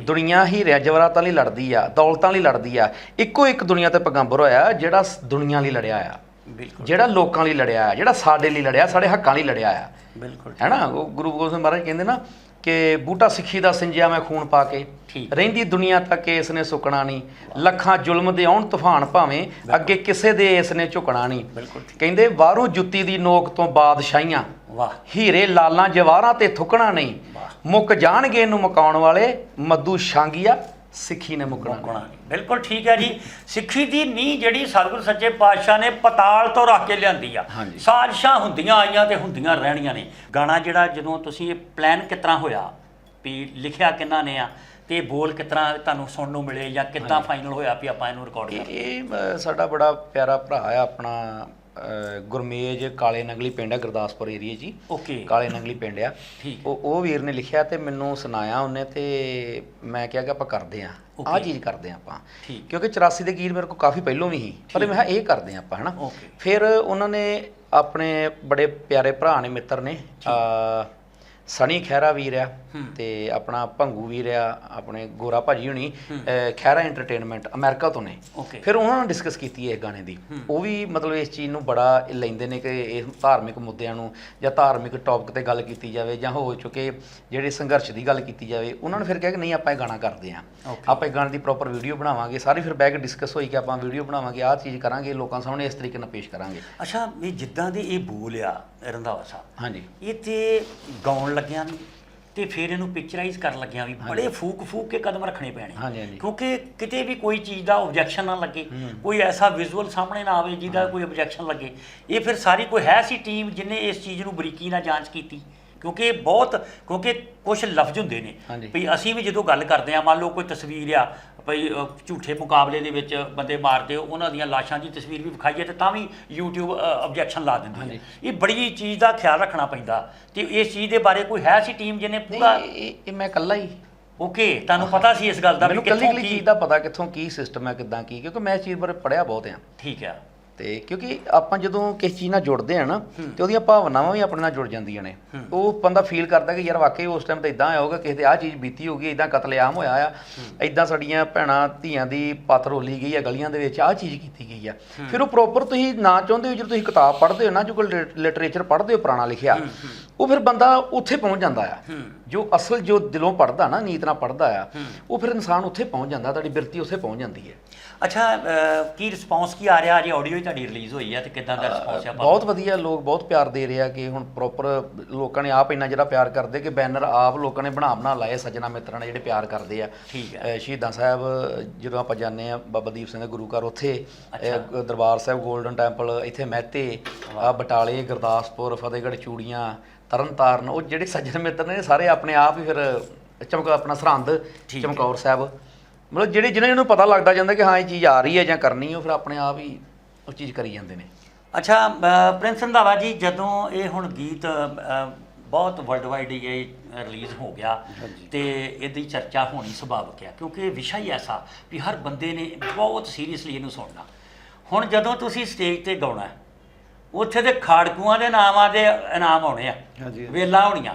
ਦੁਨੀਆ ਹੀਰਿਆਂ ਜਵਰਾਤਾਂ ਲਈ ਲੜਦੀ ਆ ਦੌਲਤਾਂ ਲਈ ਲੜਦੀ ਆ। ਇੱਕੋ ਇੱਕ ਦੁਨੀਆ ਤੇ ਪੈਗੰਬਰ ਹੋਇਆ ਜਿਹੜਾ ਦੁਨੀਆ ਲਈ ਲੜਿਆ ਆ। ਬਿਲਕੁਲ ਜਿਹੜਾ ਲੋਕਾਂ ਲਈ ਲੜਿਆ ਆ ਜਿਹੜਾ ਸਾਡੇ ਲਈ ਲੜਿਆ ਸਾਡੇ ਹੱਕਾਂ ਲਈ ਲੜਿਆ ਆ। ਬਿਲਕੁਲ ਹੈਨਾ ਉਹ ਗੁਰੂ ਗੋਬਿੰਦ ਸਿੰਘ ਮਹਾਰਾਜ ਕਹਿੰਦੇ ਨਾ ਕਿ ਬੂਟਾ ਸਿੱਖੀ ਦਾ ਸਿੰਜਿਆ ਮੈਂ ਖੂਨ ਪਾ ਕੇ। ਠੀਕ। ਰਹਿੰਦੀ ਦੁਨੀਆ ਤੱਕ ਇਸ ਨੇ ਸੁੱਕਣਾ ਨਹੀਂ। ਲੱਖਾਂ ਜ਼ੁਲਮ ਦੇ ਆਉਣ ਤੂਫਾਨ ਭਾਵੇਂ ਅੱਗੇ ਕਿਸੇ ਦੇ ਇਸ ਨੇ ਝੁਕਣਾ ਨਹੀਂ। ਬਿਲਕੁਲ ਕਹਿੰਦੇ ਬਾਹਰੋਂ ਜੁੱਤੀ ਦੀ ਨੋਕ ਤੋਂ ਬਾਦਸ਼ਾਹੀਆਂ ਵਾਹ। ਹੀਰੇ ਲਾਲਾਂ ਜਵਾਰਾਂ ਤੇ ਥੁੱਕਣਾ ਨਹੀਂ। ਮੁੱਕ ਜਾਣਗੇ ਇਹਨੂੰ ਮੁਕਾਉਣ ਵਾਲੇ ਮੱਦੂ ਛਾਂਗੀਆ ਸਿੱਖੀ ਨੇ ਮੁਕਣਾ ਨਹੀਂ। ਬਿਲਕੁਲ ਠੀਕ ਹੈ ਜੀ। ਸਿੱਖੀ ਦੀ ਨੀਂਹ ਜਿਹੜੀ ਸਤਿਗੁਰੂ ਸੱਚੇ ਪਾਤਸ਼ਾਹ ਨੇ ਪਤਾਲ ਤੋਂ ਰੱਖ ਕੇ ਲਿਆਂਦੀ ਆ। ਹਾਂਜੀ। ਸਾਜ਼ਿਸ਼ਾਂ ਹੁੰਦੀਆਂ ਆਈਆਂ ਤੇ ਹੁੰਦੀਆਂ ਰਹਿਣੀਆਂ ਨੇ। ਗਾਣਾ ਜਿਹੜਾ ਜਦੋਂ ਤੁਸੀਂ ਇਹ ਪਲਾਨ ਕਿਤਨਾ ਹੋਇਆ? ਵੀ ਲਿਖਿਆ ਕਿੰਨਾ ਨੇ ਆ ਤੇ ਬੋਲ ਕਿਤਨਾ ਤੁਹਾਨੂੰ ਸੁਣਨ ਨੂੰ ਮਿਲੇ ਜਾਂ ਕਿੱਦਾਂ ਫਾਈਨਲ ਹੋਇਆ ਵੀ ਆਪਾਂ ਇਹਨੂੰ ਰਿਕਾਰਡ ਇਹ ਕਰੀਏ ਇਹ ਅ, ਸਾਡਾ ਬੜਾ ਪਿਆਰਾ ਭਰਾ ਆ ਆਪਣਾ ਗੁਰਮੇਜ ਕਾਲੇ ਨੰਗਲੀ ਪਿੰਡ ਆ ਗੁਰਦਾਸਪੁਰ ਏਰੀਆ ਜੀ। ਓਕੇ ਕਾਲੇ ਨੰਗਲੀ ਪਿੰਡ ਆ। ਠੀਕ। ਉਹ ਉਹ ਵੀਰ ਨੇ ਲਿਖਿਆ ਤੇ ਮੈਨੂੰ ਸੁਣਾਇਆ ਉਹਨੇ ਤੇ ਮੈਂ ਕਿਹਾ ਕਿ ਆਪਾਂ ਕਰਦੇ ਆ। ਆਹ. ਚੀਜ਼ ਕਰਦੇ ਆ ਆਪਾਂ। ਕਿਉਂਕਿ 84 ਦੇ ਗੀਤ ਮੇਰੇ ਕੋਲ ਕਾਫੀ ਪਹਿਲੋਂ ਵੀ ਸੀ। ਪਰ ਮੈਂ ਕਿਹਾ ਇਹ ਕਰਦੇ ਆ ਆਪਾਂ ਹਨਾ. ਫਿਰ ਉਹਨਾਂ ਨੇ ਆਪਣੇ ਬੜੇ ਪਿਆਰੇ ਭਰਾ ਨੇ ਮਿੱਤਰ ਨੇ ਸਣੀ ਖਹਿਰਾ ਵੀਰ ਆ। ਤੇ ਆਪਣਾ ਭੰਗੂ ਵੀਰ ਆ ਆਪਣੇ ਗੋਰਾ ਭਾਜੀ ਹੁਣੀ ਅ, ਖਹਿਰਾ ਐਂਟਰਟੇਨਮੈਂਟ ਅਮਰੀਕਾ ਤੋਂ ਨੇ. ਫਿਰ ਉਹਨਾਂ ਨਾਲ ਡਿਸਕਸ ਕੀਤੀ ਹੈ ਇਸ ਗਾਣੇ ਦੀ। ਉਹ ਵੀ ਮਤਲਬ ਇਸ ਚੀਜ਼ ਨੂੰ ਬੜਾ ਲੈਂਦੇ ਨੇ ਕਿ ਇਹ ਧਾਰਮਿਕ ਮੁੱਦਿਆਂ ਨੂੰ ਜਾਂ ਧਾਰਮਿਕ ਟੌਪਿਕ ਤੇ ਗੱਲ ਕੀਤੀ ਜਾਵੇ ਜਾਂ ਹੋ ਚੁੱਕੇ ਜਿਹੜੇ ਸੰਘਰਸ਼ ਦੀ ਗੱਲ ਕੀਤੀ ਜਾਵੇ ਉਹਨਾਂ ਨੇ ਫਿਰ ਕਿਹਾ ਕਿ ਨਹੀਂ ਆਪਾਂ ਇਹ ਗਾਣਾ ਕਰਦੇ ਆਂ। ਆਪਾਂ ਇਹ ਗਾਣੇ ਦੀ ਪ੍ਰੋਪਰ ਵੀਡੀਓ ਬਣਾਵਾਂਗੇ। ਸਾਰੀ ਫਿਰ ਬਹਿ ਕੇ ਡਿਸਕਸ ਹੋਈ ਕਿ ਆਪਾਂ ਵੀਡੀਓ ਬਣਾਵਾਂਗੇ ਆਹ ਚੀਜ਼ ਕਰਾਂਗੇ ਲੋਕਾਂ ਸਾਹਮਣੇ ਇਸ ਤਰੀਕੇ ਨਾਲ ਪੇਸ਼ ਕਰਾਂਗੇ। ਅੱਛਾ ਇਹ ਜਿੱਦਾਂ ਦੇ ਇਹ ਬੋਲ ਆ ਰੰਧਾਵਾ ਸਾਹਿਬ ਹਾਂਜੀ। ਇਹ ਤੇ ਗਾਉਣ ਲੱਗਿਆਂ ਵੀ ਤੇ ਫਿਰ ਇਹਨੂੰ ਪਿਕਚਰਾਈਜ਼ ਕਰਨ ਲੱਗਿਆਂ ਵੀ ਬੜੇ ਫੂਕ ਫੂਕ ਕੇ ਕਦਮ ਰੱਖਣੇ ਪੈਣੇ। ਕਿਉਂਕਿ ਕਿਤੇ ਵੀ ਕੋਈ ਚੀਜ਼ ਦਾ ਆਬਜੈਕਸ਼ਨ ਨਾ ਲੱਗੇ ਕੋਈ ਐਸਾ ਵਿਜ਼ੂਅਲ ਸਾਹਮਣੇ ਨਾ ਆਵੇ ਜਿਹਦਾ ਕੋਈ ਆਬਜੈਕਸ਼ਨ ਲੱਗੇ। ਇਹ ਫਿਰ ਸਾਰੀ ਕੋਈ ਹੈ ਸੀ ਟੀਮ ਜਿਨੇ ਇਸ ਚੀਜ਼ ਨੂੰ ਬਰੀਕੀ ਨਾਲ ਜਾਂਚ ਕੀਤੀ? ਕਿਉਂਕਿ ਇਹ ਬਹੁਤ ਕਿਉਂਕਿ ਕੁਝ ਲਫ਼ਜ਼ ਹੁੰਦੇ ਨੇ। ਵੀ ਅਸੀਂ ਵੀ ਜਦੋਂ ਗੱਲ ਕਰਦੇ ਆ ਮੰਨ ਲਓ ਕੋਈ ਤਸਵੀਰ ਆ ਭਈ ਝੂਠੇ ਮੁਕਾਬਲੇ ਦੇ ਵਿੱਚ ਬੰਦੇ ਮਾਰਦੇ ਉਹਨਾਂ ਦੀਆਂ ਲਾਸ਼ਾਂ ਦੀ ਤਸਵੀਰ ਵੀ ਵਿਖਾਈਏ ਤੇ ਤਾਂ ਵੀ YouTube ਆਬਜੈਕਸ਼ਨ ਲਾ ਦਿੰਦੀ ਹੈ। ਇਹ ਬੜੀ ਚੀਜ਼ ਦਾ ਖਿਆਲ ਰੱਖਣਾ ਪੈਂਦਾ ਤੇ ਇਸ ਚੀਜ਼ ਦੇ ਬਾਰੇ ਕੋਈ ਹੈ ਸੀ ਟੀਮ ਜਿਹਨੇ ਪੂਰਾ? ਇਹ ਮੈਂ ਇਕੱਲਾ ਹੀ। ਓਕੇ ਤੁਹਾਨੂੰ ਪਤਾ ਸੀ ਇਸ ਗੱਲ ਦਾ ਵੀ ਕਿੱਥੋਂ ਕੀ ਚੀਜ਼ ਦਾ ਪਤਾ ਕਿੱਥੋਂ ਕੀ ਸਿਸਟਮ ਹੈ ਕਿੱਦਾਂ ਕੀ ਕਿਉਂਕਿ ਮੈਂ ਇਸ ਚੀਜ਼ ਬਾਰੇ ਪੜਿਆ ਬਹੁਤ ਆ। ਠੀਕ ਆ। ਤੇ ਕਿਉਂਕਿ ਆਪਾਂ ਜਦੋਂ ਕਿਸੇ ਚੀਜ਼ ਨਾਲ ਜੁੜਦੇ ਆ ਨਾ ਤੇ ਉਹਦੀਆਂ ਭਾਵਨਾਵਾਂ ਵੀ ਆਪਣੇ ਨਾਲ ਜੁੜ ਜਾਂਦੀਆਂ ਨੇ। ਉਹ ਬੰਦਾ ਫੀਲ ਕਰਦਾ ਕਿ ਯਾਰ ਵਾਕਈ ਉਸ ਟਾਈਮ ਤਾਂ ਇਦਾਂ ਆਇਆ ਹੋਊਗਾ ਕਿਸੇ ਤੇ ਆਹ ਚੀਜ਼ ਬੀਤੀ ਹੋਊਗੀ ਇਦਾਂ ਕਤਲੇਆਮ ਹੋਇਆ ਆ। ਇਦਾਂ ਸਾਡੀਆਂ ਭੈਣਾਂ ਧੀਆਂ ਦੀ ਪੱਤ ਰੋਲੀ ਗਈ ਆ ਗਲੀਆਂ ਦੇ ਵਿੱਚ ਆਹ ਚੀਜ਼ ਕੀਤੀ ਗਈ ਆ। ਫਿਰ ਉਹ ਪ੍ਰੋਪਰ ਤੁਸੀਂ ਨਾ ਚਾਹੁੰਦੇ ਹੋ ਜਦੋਂ ਤੁਸੀਂ ਕਿਤਾਬ ਪੜ੍ਹਦੇ ਹੋ ਨਾ ਜੋ ਲਿਟਰੇਚਰ ਪੜ੍ਹਦੇ ਹੋ ਪੁਰਾਣਾ ਲਿਖਿਆ ਉਹ ਫਿਰ ਬੰਦਾ ਉੱਥੇ ਪਹੁੰਚ ਜਾਂਦਾ ਆ। ਜੋ ਅਸਲ ਜੋ ਦਿਲੋਂ ਪੜ੍ਹਦਾ ਨਾ ਨੀਤ ਨਾਲ ਪੜ੍ਹਦਾ ਆ ਉਹ ਫਿਰ ਇਨਸਾਨ ਉੱਥੇ ਪਹੁੰਚ ਜਾਂਦਾ ਤੁਹਾਡੀ ਬਿਰਤੀ ਉੱਥੇ ਪਹੁੰਚ ਜਾਂਦੀ ਹੈ। ਅੱਛਾ ਕੀ ਰਿਸਪੌਂਸ ਕੀ ਆ ਰਿਹਾ? ਅਜੇ ਆਡੀਓ ਹੀ ਤੁਹਾਡੀ ਰਿਲੀਜ਼ ਹੋਈ ਹੈ ਤੇ ਕਿਦਾਂ ਦਾ ਰਿਸਪੌਂਸ ਆ ਬਹੁਤ ਵਧੀਆ ਲੋਕ ਬਹੁਤ ਪਿਆਰ ਦੇ ਰਹੇ ਆ ਕਿ ਹੁਣ ਪ੍ਰੋਪਰ ਲੋਕਾਂ ਨੇ ਆਪ ਇੰਨਾ ਜਿਹੜਾ ਪਿਆਰ ਕਰਦੇ ਕਿ ਬੈਨਰ ਆਪ ਲੋਕਾਂ ਨੇ ਬਣਾ ਬਣਾ ਲਾਏ ਸੱਜਣਾ ਮਿੱਤਰਾਂ ਨੇ ਜਿਹੜੇ ਪਿਆਰ ਕਰਦੇ ਆ। ਠੀਕ ਸ਼ਹੀਦਾਂ ਸਾਹਿਬ ਜਦੋਂ ਆਪਾਂ ਜਾਂਦੇ ਆ ਬਾਬਾ ਦੀਪ ਸਿੰਘ ਦੇ ਗੁਰੂ ਘਰ ਉੱਥੇ ਦਰਬਾਰ ਸਾਹਿਬ 골ਡਨ ਟੈਂਪਲ ਇੱਥੇ ਮਹਿਤੇ ਆ ਬਟਾਲੇ ਗੁਰਦਾਸਪੁਰ ਫਤਿਹਗੜ੍ਹ ਚੂੜੀਆਂ ਤਰਨਤਾਰਨ ਉਹ ਜਿਹੜੇ ਸੱਜਣ ਮਿੱਤਰ ਨੇ ਸਾਰੇ ਆਪਣੇ ਆਪ ਹੀ ਫਿਰ ਚਮਕ ਆਪਣਾ ਸਰਹੰਦ ਚਮਕੌਰ ਸਾਹਿਬ। ਮਤਲਬ ਜਿਹੜੇ ਜਿਹਨਾਂ ਨੂੰ ਪਤਾ ਲੱਗਦਾ ਜਾਂਦਾ ਕਿ ਹਾਂ ਇਹ ਚੀਜ਼ ਆ ਰਹੀ ਹੈ ਜਾਂ ਕਰਨੀ ਹੈ ਉਹ ਫਿਰ ਆਪਣੇ ਆਪ ਹੀ ਉਹ ਚੀਜ਼ ਕਰੀ ਜਾਂਦੇ ਨੇ। ਅੱਛਾ ਪ੍ਰਿੰਸ ਰੰਧਾਵਾ ਜੀ ਜਦੋਂ ਇਹ ਹੁਣ ਗੀਤ ਬਹੁਤ ਵਰਲਡ ਵਾਈਡ ਇਹ ਰਿਲੀਜ਼ ਹੋ ਗਿਆ ਤੇ ਇਹਦੀ ਚਰਚਾ ਹੋਣੀ ਸੁਭਾਵਿਕ ਹੈ ਕਿਉਂਕਿ ਇਹ ਵਿਸ਼ਾ ਹੀ ਐਸਾ ਵੀ ਹਰ ਬੰਦੇ ਨੇ ਬਹੁਤ ਸੀਰੀਅਸਲੀ ਇਹਨੂੰ ਸੁਣਨਾ। ਹੁਣ ਜਦੋਂ ਤੁਸੀਂ ਸਟੇਜ ਤੇ ਗਾਉਣਾ ਹੈ, ਉੱਥੇ ਦੇ ਖਾੜਕੂਆਂ ਦੇ ਨਾਮਾਂ ਦੇ ਇਨਾਮ ਆਉਣੇ ਆ। ਹਾਂਜੀ। ਵੇਲਾਂ ਹੋਣੀਆਂ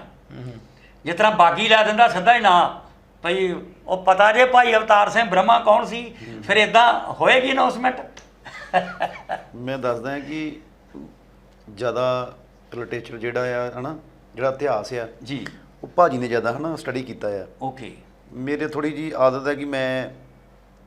ਜਿਸ ਤਰ੍ਹਾਂ ਬਾਗੀ ਲੈ ਦਿੰਦਾ ਸਿੱਧਾ ਹੀ ਨਾਂ ਭਈ ਉਹ ਪਤਾ ਜੇ ਭਾਈ ਅਵਤਾਰ ਸਿੰਘ ਬ੍ਰਹਮਾ ਕੌਣ ਸੀ ਫਿਰ ਇਦਾਂ ਹੋਏਗੀ ਅਨਾਉਂਸਮੈਂਟ ਮੈਂ ਦੱਸਦਾ ਕਿ ਜ਼ਿਆਦਾ ਲਿਟਰੇਚਰ ਜਿਹੜਾ ਆ ਹਨਾ ਜਿਹੜਾ ਇਤਿਹਾਸ ਆ ਜੀ। ਉਹ ਭਾਜੀ ਨੇ ਜ਼ਿਆਦਾ ਹਨਾ ਸਟੱਡੀ ਕੀਤਾ ਆ। ਓਕੇ ਮੇਰੇ ਥੋੜੀ ਜੀ ਆਦਤ ਹੈ ਕਿ ਮੈਂ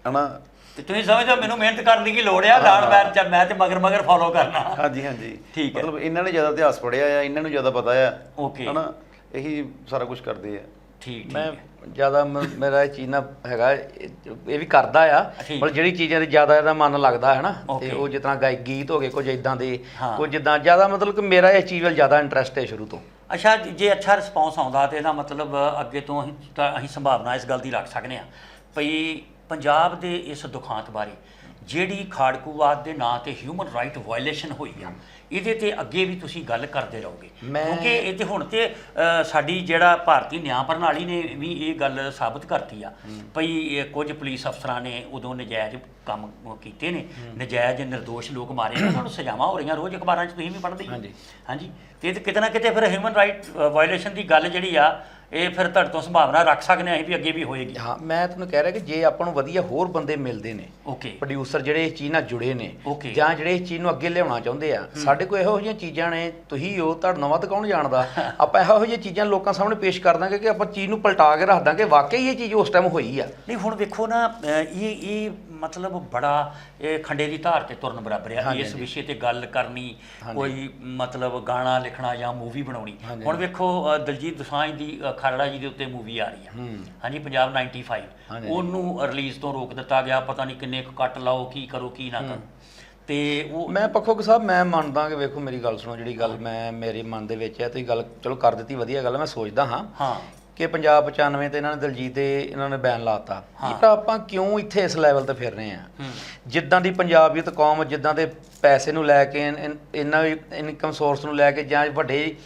ਹਨਾ ਤੇ ਤੁਸੀਂ ਸਮਝਦੇ ਹੋ ਮੈਨੂੰ ਮਿਹਨਤ ਕਰਨ ਦੀ ਕੀ ਲੋੜ ਆ ਲਾਣ ਮੈਂ ਚ ਮੈਂ ਤੇ ਮਗਰ ਮਗਰ ਫੋਲੋ ਕਰਨਾ ਹਾਂਜੀ ਹਾਂਜੀ ਠੀਕ ਹੈ। ਮਤਲਬ ਇਹਨਾਂ ਨੇ ਜ਼ਿਆਦਾ ਇਤਿਹਾਸ ਪੜ੍ਹਿਆ ਆ ਇਹਨਾਂ ਨੂੰ ਜ਼ਿਆਦਾ ਪਤਾ ਆ Okay. ਹਨਾ ਇਹੀ ਸਾਰਾ ਕੁਝ ਕਰਦੇ ਆ ਠੀਕ ਠੀਕ ਮੈਂ। ਜ਼ਿਆਦਾ ਮੇਰਾ ਇਹ ਚੀਜ਼ ਨਾ ਹੈਗਾ ਇਹ ਇਹ ਵੀ ਕਰਦਾ ਆ ਠੀਕ। ਪਰ ਜਿਹੜੀ ਚੀਜ਼ਾਂ ਦੇ ਜ਼ਿਆਦਾ ਇਹਦਾ ਮਨ ਲੱਗਦਾ ਹੈ ਨਾ ਤੇ. ਉਹ ਜਿਸ ਤਰ੍ਹਾਂ ਗਾਇ ਗੀਤ ਹੋ ਗਏ ਕੁਝ ਇਦਾਂ ਦੇ ਹਾਂ। ਕੁਝ ਜਿੱਦਾਂ ਜ਼ਿਆਦਾ ਮਤਲਬ ਕਿ ਮੇਰਾ ਇਹ ਚੀਜ਼ ਵੱਲ ਜ਼ਿਆਦਾ ਇੰਟਰਸਟ ਹੈ ਸ਼ੁਰੂ ਤੋਂ ਅੱਛਾ ਜੇ ਅੱਛਾ ਰਿਸਪੌਂਸ ਆਉਂਦਾ ਤੇ ਇਹਦਾ ਮਤਲਬ ਅੱਗੇ ਤੋਂ ਅਸੀਂ ਤਾਂ ਅਸੀਂ ਸੰਭਾਵਨਾ ਇਸ ਗੱਲ ਦੀ ਰੱਖ ਸਕਦੇ ਹਾਂ ਭਈ ਪੰਜਾਬ ਦੇ ਇਸ ਦੁਖਾਂਤ ਬਾਰੇ ਜਿਹੜੀ ਖਾੜਕੂਵਾਦ ਦੇ ਨਾਂ ਤੇ ਹਿਊਮਨ ਰਾਈਟ ਵਾਇਲੇਸ਼ਨ ਹੋਈ ਆ ਇਹਦੇ ਤੇ ਅੱਗੇ ਵੀ ਤੁਸੀਂ ਗੱਲ ਕਰਦੇ ਰਹੋਗੇ। ਕਿਉਂਕਿ ਇਹ ਤੇ ਹੁਣ ਤੇ ਸਾਡੀ ਜਿਹੜਾ ਭਾਰਤੀ ਨਿਆਂ ਪ੍ਰਣਾਲੀ ਨੇ ਵੀ ਇਹ ਗੱਲ ਸਾਬਤ ਕਰਤੀ ਆ। ਭਈ ਕੁਝ ਪੁਲਿਸ ਅਫਸਰਾਂ ਨੇ ਉਦੋਂ ਨਜਾਇਜ਼ ਕੰਮ ਕੀਤੇ ਨੇ ਨਜਾਇਜ਼ ਨਿਰਦੋਸ਼ ਲੋਕ ਮਾਰੇ ਨੇ ਉਹਨਾਂ ਨੂੰ ਸਜ਼ਾਵਾਂ ਹੋ ਰਹੀਆਂ ਰੋਜ਼ ਅਖਬਾਰਾਂ 'ਚ ਤੁਸੀਂ ਵੀ ਪੜ੍ਹਦੇ। ਹਾਂਜੀ। ਹਾਂਜੀ। ਤੇ ਕਿਤੇ ਨਾ ਕਿਤੇ ਫਿਰ ਹਿਊਮਨ ਰਾਈਟ ਵਾਇਲੇਸ਼ਨ ਦੀ ਗੱਲ ਜਿਹੜੀ ਆ ਇਹ ਫਿਰ ਤੁਹਾਡੇ ਤੋਂ ਸੰਭਾਵਨਾ ਰੱਖ ਸਕਦੇ ਹਾਂ ਅਸੀਂ ਵੀ ਅੱਗੇ ਵੀ ਹੋਏਗੀ। ਹਾਂ ਮੈਂ ਤੁਹਾਨੂੰ ਕਹਿ ਰਿਹਾ ਕਿ ਜੇ ਆਪਾਂ ਨੂੰ ਵਧੀਆ ਹੋਰ ਬੰਦੇ ਮਿਲਦੇ ਨੇ ਓਕੇ ਪ੍ਰੋਡਿਊਸਰ ਜਿਹੜੇ ਇਸ ਚੀਜ਼ ਨਾਲ ਜੁੜੇ ਨੇ Okay. ਜਾਂ ਜਿਹੜੇ ਇਸ ਚੀਜ਼ ਨੂੰ ਅੱਗੇ ਲਿਆਉਣਾ ਚਾਹੁੰਦੇ ਆ ਸਾਡੇ ਕੋਲ ਇਹੋ ਜਿਹੀਆਂ ਚੀਜ਼ਾਂ ਨੇ ਤੁਸੀਂ ਹੋ ਤੁਹਾਡੇ ਨਾਲ ਵੱਧ ਕੌਣ ਜਾਣਦਾ? ਆਪਾਂ ਇਹੋ ਜਿਹੀਆਂ ਚੀਜ਼ਾਂ ਲੋਕਾਂ ਸਾਹਮਣੇ ਪੇਸ਼ ਕਰ ਦਾਂਗੇ ਕਿ ਆਪਾਂ ਚੀਜ਼ ਨੂੰ ਪਲਟਾ ਕੇ ਰੱਖ ਦਾਂਗੇ ਵਾਕਈ ਇਹ ਚੀਜ਼ ਉਸ ਟਾਈਮ ਹੋਈ ਆ। ਨਹੀਂ ਹੁਣ ਵੇਖੋ ਨਾ ਇਹ ਇਹ ਮਤਲਬ ਬੜਾ ਇਹ ਖੰਡੇ ਦੀ ਧਾਰ ਤੇ ਤੁਰਨ ਬਰਾਬਰ ਆ ਇਸ। ਵਿਸ਼ੇ ਤੇ ਗੱਲ ਕਰਨੀ ਕੋਈ ਮਤਲਬ ਗਾਣਾ ਲਿਖਣਾ ਜਾਂ ਮੂਵੀ ਬਣਾਉਣੀ। ਹੁਣ ਵੇਖੋ ਦਲਜੀਤ ਦੋਸਾਂਝ ਦੀ ਖਾਲੜਾ ਜੀ ਦੇ ਉੱਤੇ ਮੂਵੀ ਆ ਰਹੀ ਆ। ਹਾਂਜੀ ਪੰਜਾਬ 95 ਹਾਂਜੀ। ਉਹਨੂੰ ਰਿਲੀਜ਼ ਤੋਂ ਰੋਕ ਦਿੱਤਾ ਗਿਆ ਪਤਾ ਨਹੀਂ ਕਿੰਨੇ ਕੱਟ ਲਾਓ ਕੀ ਕਰੋ ਕੀ ਨਾ ਕਰੋ। ਤੇ ਉਹ ਮੈਂ ਪੱਖੋਕ ਸਾਹਿਬ ਮੈਂ ਮੰਨਦਾ ਕਿ ਵੇਖੋ ਮੇਰੀ ਗੱਲ ਸੁਣੋ ਜਿਹੜੀ ਗੱਲ ਮੈਂ ਮੇਰੇ ਮਨ ਦੇ ਵਿੱਚ ਹੈ ਤੁਸੀਂ ਗੱਲ ਚਲੋ ਕਰ ਦਿੱਤੀ ਵਧੀਆ ਗੱਲ ਮੈਂ ਸੋਚਦਾ ਹਾਂ। ਹਾਂ। ਕਿ ਪੰਜਾਬ 95 ਤੇ ਇਹਨਾਂ ਨੇ ਦਲਜੀਤ ਦੇ ਇਹਨਾਂ ਨੇ ਬੈਨ ਲਾਤਾ ਇਹ ਤਾਂ ਆਪਾਂ ਕਿਉਂ ਇੱਥੇ ਇਸ ਲੈਵਲ ਤੇ ਫਿਰ ਰਹੇ ਆ ਜਿੱਦਾਂ ਦੀ ਪੰਜਾਬੀਅਤ ਕੌਮ ਜਿੱਦਾਂ ਦੇ ਪੈਸੇ ਨੂੰ ਲੈ ਕੇ ਇਹਨਾਂ ਇਨਕਮ ਸੋਰਸ ਨੂੰ ਲੈ ਕੇ ਜਾਂ ਵੱਡੇ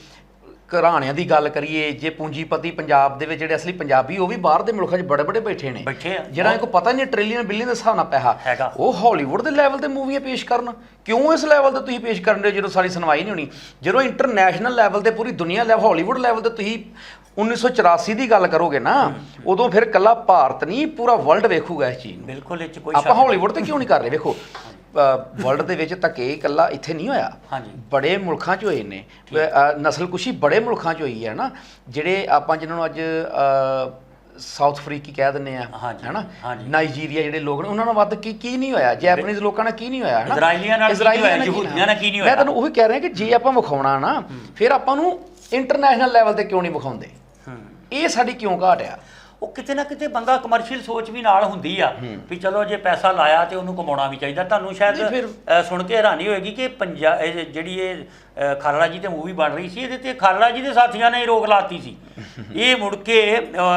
ਘਰਾਣਿਆਂ ਦੀ ਗੱਲ ਕਰੀਏ ਜੇ ਪੂੰਜੀਪਤੀ ਪੰਜਾਬ ਦੇ ਵਿੱਚ ਜਿਹੜੇ ਅਸਲੀ ਪੰਜਾਬੀ ਉਹ ਵੀ ਬਾਹਰ ਦੇ ਮੁਲਕਾਂ 'ਚ ਬੜੇ ਬੜੇ ਬੈਠੇ ਨੇ। ਬੈਠੇ ਆ। ਜਿਹੜਾ ਇਹ ਕੋ ਪਤਾ ਨਹੀਂ ਟ੍ਰਿਲੀਅਨ ਬਿਲੀਅਨ ਦੇ ਹਿਸਾਬ ਨਾਲ ਪੈਸਾ। ਉਹ ਹਾਲੀਵੁੱਡ ਦੇ ਲੈਵਲ ਤੇ ਮੂਵੀਆਂ ਪੇਸ਼ ਕਰਨ। ਕਿਉਂ ਇਸ ਲੈਵਲ ਤੇ ਤੁਸੀਂ ਪੇਸ਼ ਕਰਨ ਦੇ ਜਦੋਂ ਸਾਰੀ ਸੁਣਵਾਈ ਨਹੀਂ ਹੋਣੀ? ਜਦੋਂ ਇੰਟਰਨੈਸ਼ਨਲ ਲੈਵਲ ਤੇ ਪੂਰੀ ਦੁਨੀਆ ਲੈਵਲ ਹਾਲੀਵੁੱਡ ਲੈਵਲ ਤੇ ਤੁਸੀਂ 1984 ਦੀ ਗੱਲ ਕਰੋਗੇ ਨਾ ਉਦੋਂ ਫਿਰ ਕੱਲਾ ਭਾਰਤ ਨਹੀਂ ਪੂਰਾ ਵਰਲਡ ਵੇਖੂਗਾ ਇਸ ਚੀਜ਼ ਨੂੰ। ਬਿਲਕੁਲ ਇਹ ਚ ਕੋਈ ਆਪਾਂ। ਹਾਲੀਵੁੱਡ ਤੇ ਕਿਉਂ ਨਹੀਂ ਕਰ ਰਹੇ? ਵੇਖੋ ਵਰਲਡ ਦੇ ਵਿੱਚ ਧੱਕੇ ਇਕੱਲਾ ਇੱਥੇ ਨਹੀਂ ਹੋਇਆ। ਹਾਂਜੀ। ਬੜੇ ਮੁਲਕਾਂ 'ਚ ਹੋਏ ਨੇ। ਨਸਲਕੁਸ਼ੀ ਬੜੇ ਮੁਲਕਾਂ 'ਚ ਹੋਈ ਹੈ ਨਾ। ਜਿਹੜੇ ਆਪਾਂ ਜਿਨ੍ਹਾਂ ਨੂੰ ਅੱਜ ਸਾਊਥ ਅਫਰੀਕੀ ਕਹਿ ਦਿੰਦੇ ਆ ਹੈਨਾ। ਨਾਈਜੀਰੀਆ ਜਿਹੜੇ ਲੋਕ ਨੇ ਉਹਨਾਂ ਨਾਲ ਵੱਧ ਕੀ ਕੀ ਨਹੀਂ ਹੋਇਆ? ਜੈਪਨੀਜ਼ ਲੋਕਾਂ ਨਾਲ ਕੀ ਨਹੀਂ ਹੋਇਆ ਹੈਨਾ? ਇਜ਼ਰਾਈਲੀਆਂ ਨਾਲ ਕੀ ਹੋਇਆ, ਯਹੂਦੀਆਂ ਨਾਲ ਕੀ ਨਹੀਂ ਹੋਇਆ। ਮੈਂ ਤੁਹਾਨੂੰ ਉਹੀ ਕਹਿ ਰਿਹਾ ਕਿ ਜੇ ਆਪਾਂ ਵਿਖਾਉਣਾ ਨਾ ਫਿਰ ਆਪਾਂ ਨੂੰ ਇੰਟਰਨੈਸ਼ਨਲ ਲੈਵਲ ਤੇ ਕਿਉਂ ਨਹੀਂ ਵਿਖਾਉਂਦੇ? ਇਹ ਸਾਡੀ ਕਿਉਂ ਘਾਟ ਆ? ਉਹ ਕਿਤੇ ਨਾ ਕਿਤੇ ਬੰਦਾ ਕਮਰਸ਼ੀਅਲ ਸੋਚ ਵੀ ਨਾਲ ਹੁੰਦੀ ਆ ਵੀ ਚਲੋ ਜੇ ਪੈਸਾ ਲਾਇਆ ਤੇ ਉਹਨੂੰ ਕਮਾਉਣਾ ਵੀ ਚਾਹੀਦਾ। ਤੁਹਾਨੂੰ ਸ਼ਾਇਦ ਸੁਣ ਕੇ ਹੈਰਾਨੀ ਹੋਏਗੀ ਕਿ ਪੰਜਾਬ ਜਿਹੜੀ ਇਹ ਖਾਲੜਾ ਜੀ ਤੇ ਮੂਵੀ ਬਣ ਰਹੀ ਸੀ ਇਹਦੇ ਤੇ ਖਾਲੜਾ ਜੀ ਦੇ ਸਾਥੀਆਂ ਨੇ ਰੋਕ ਲਾਤੀ ਸੀ। ਇਹ ਮੁੜ ਕੇ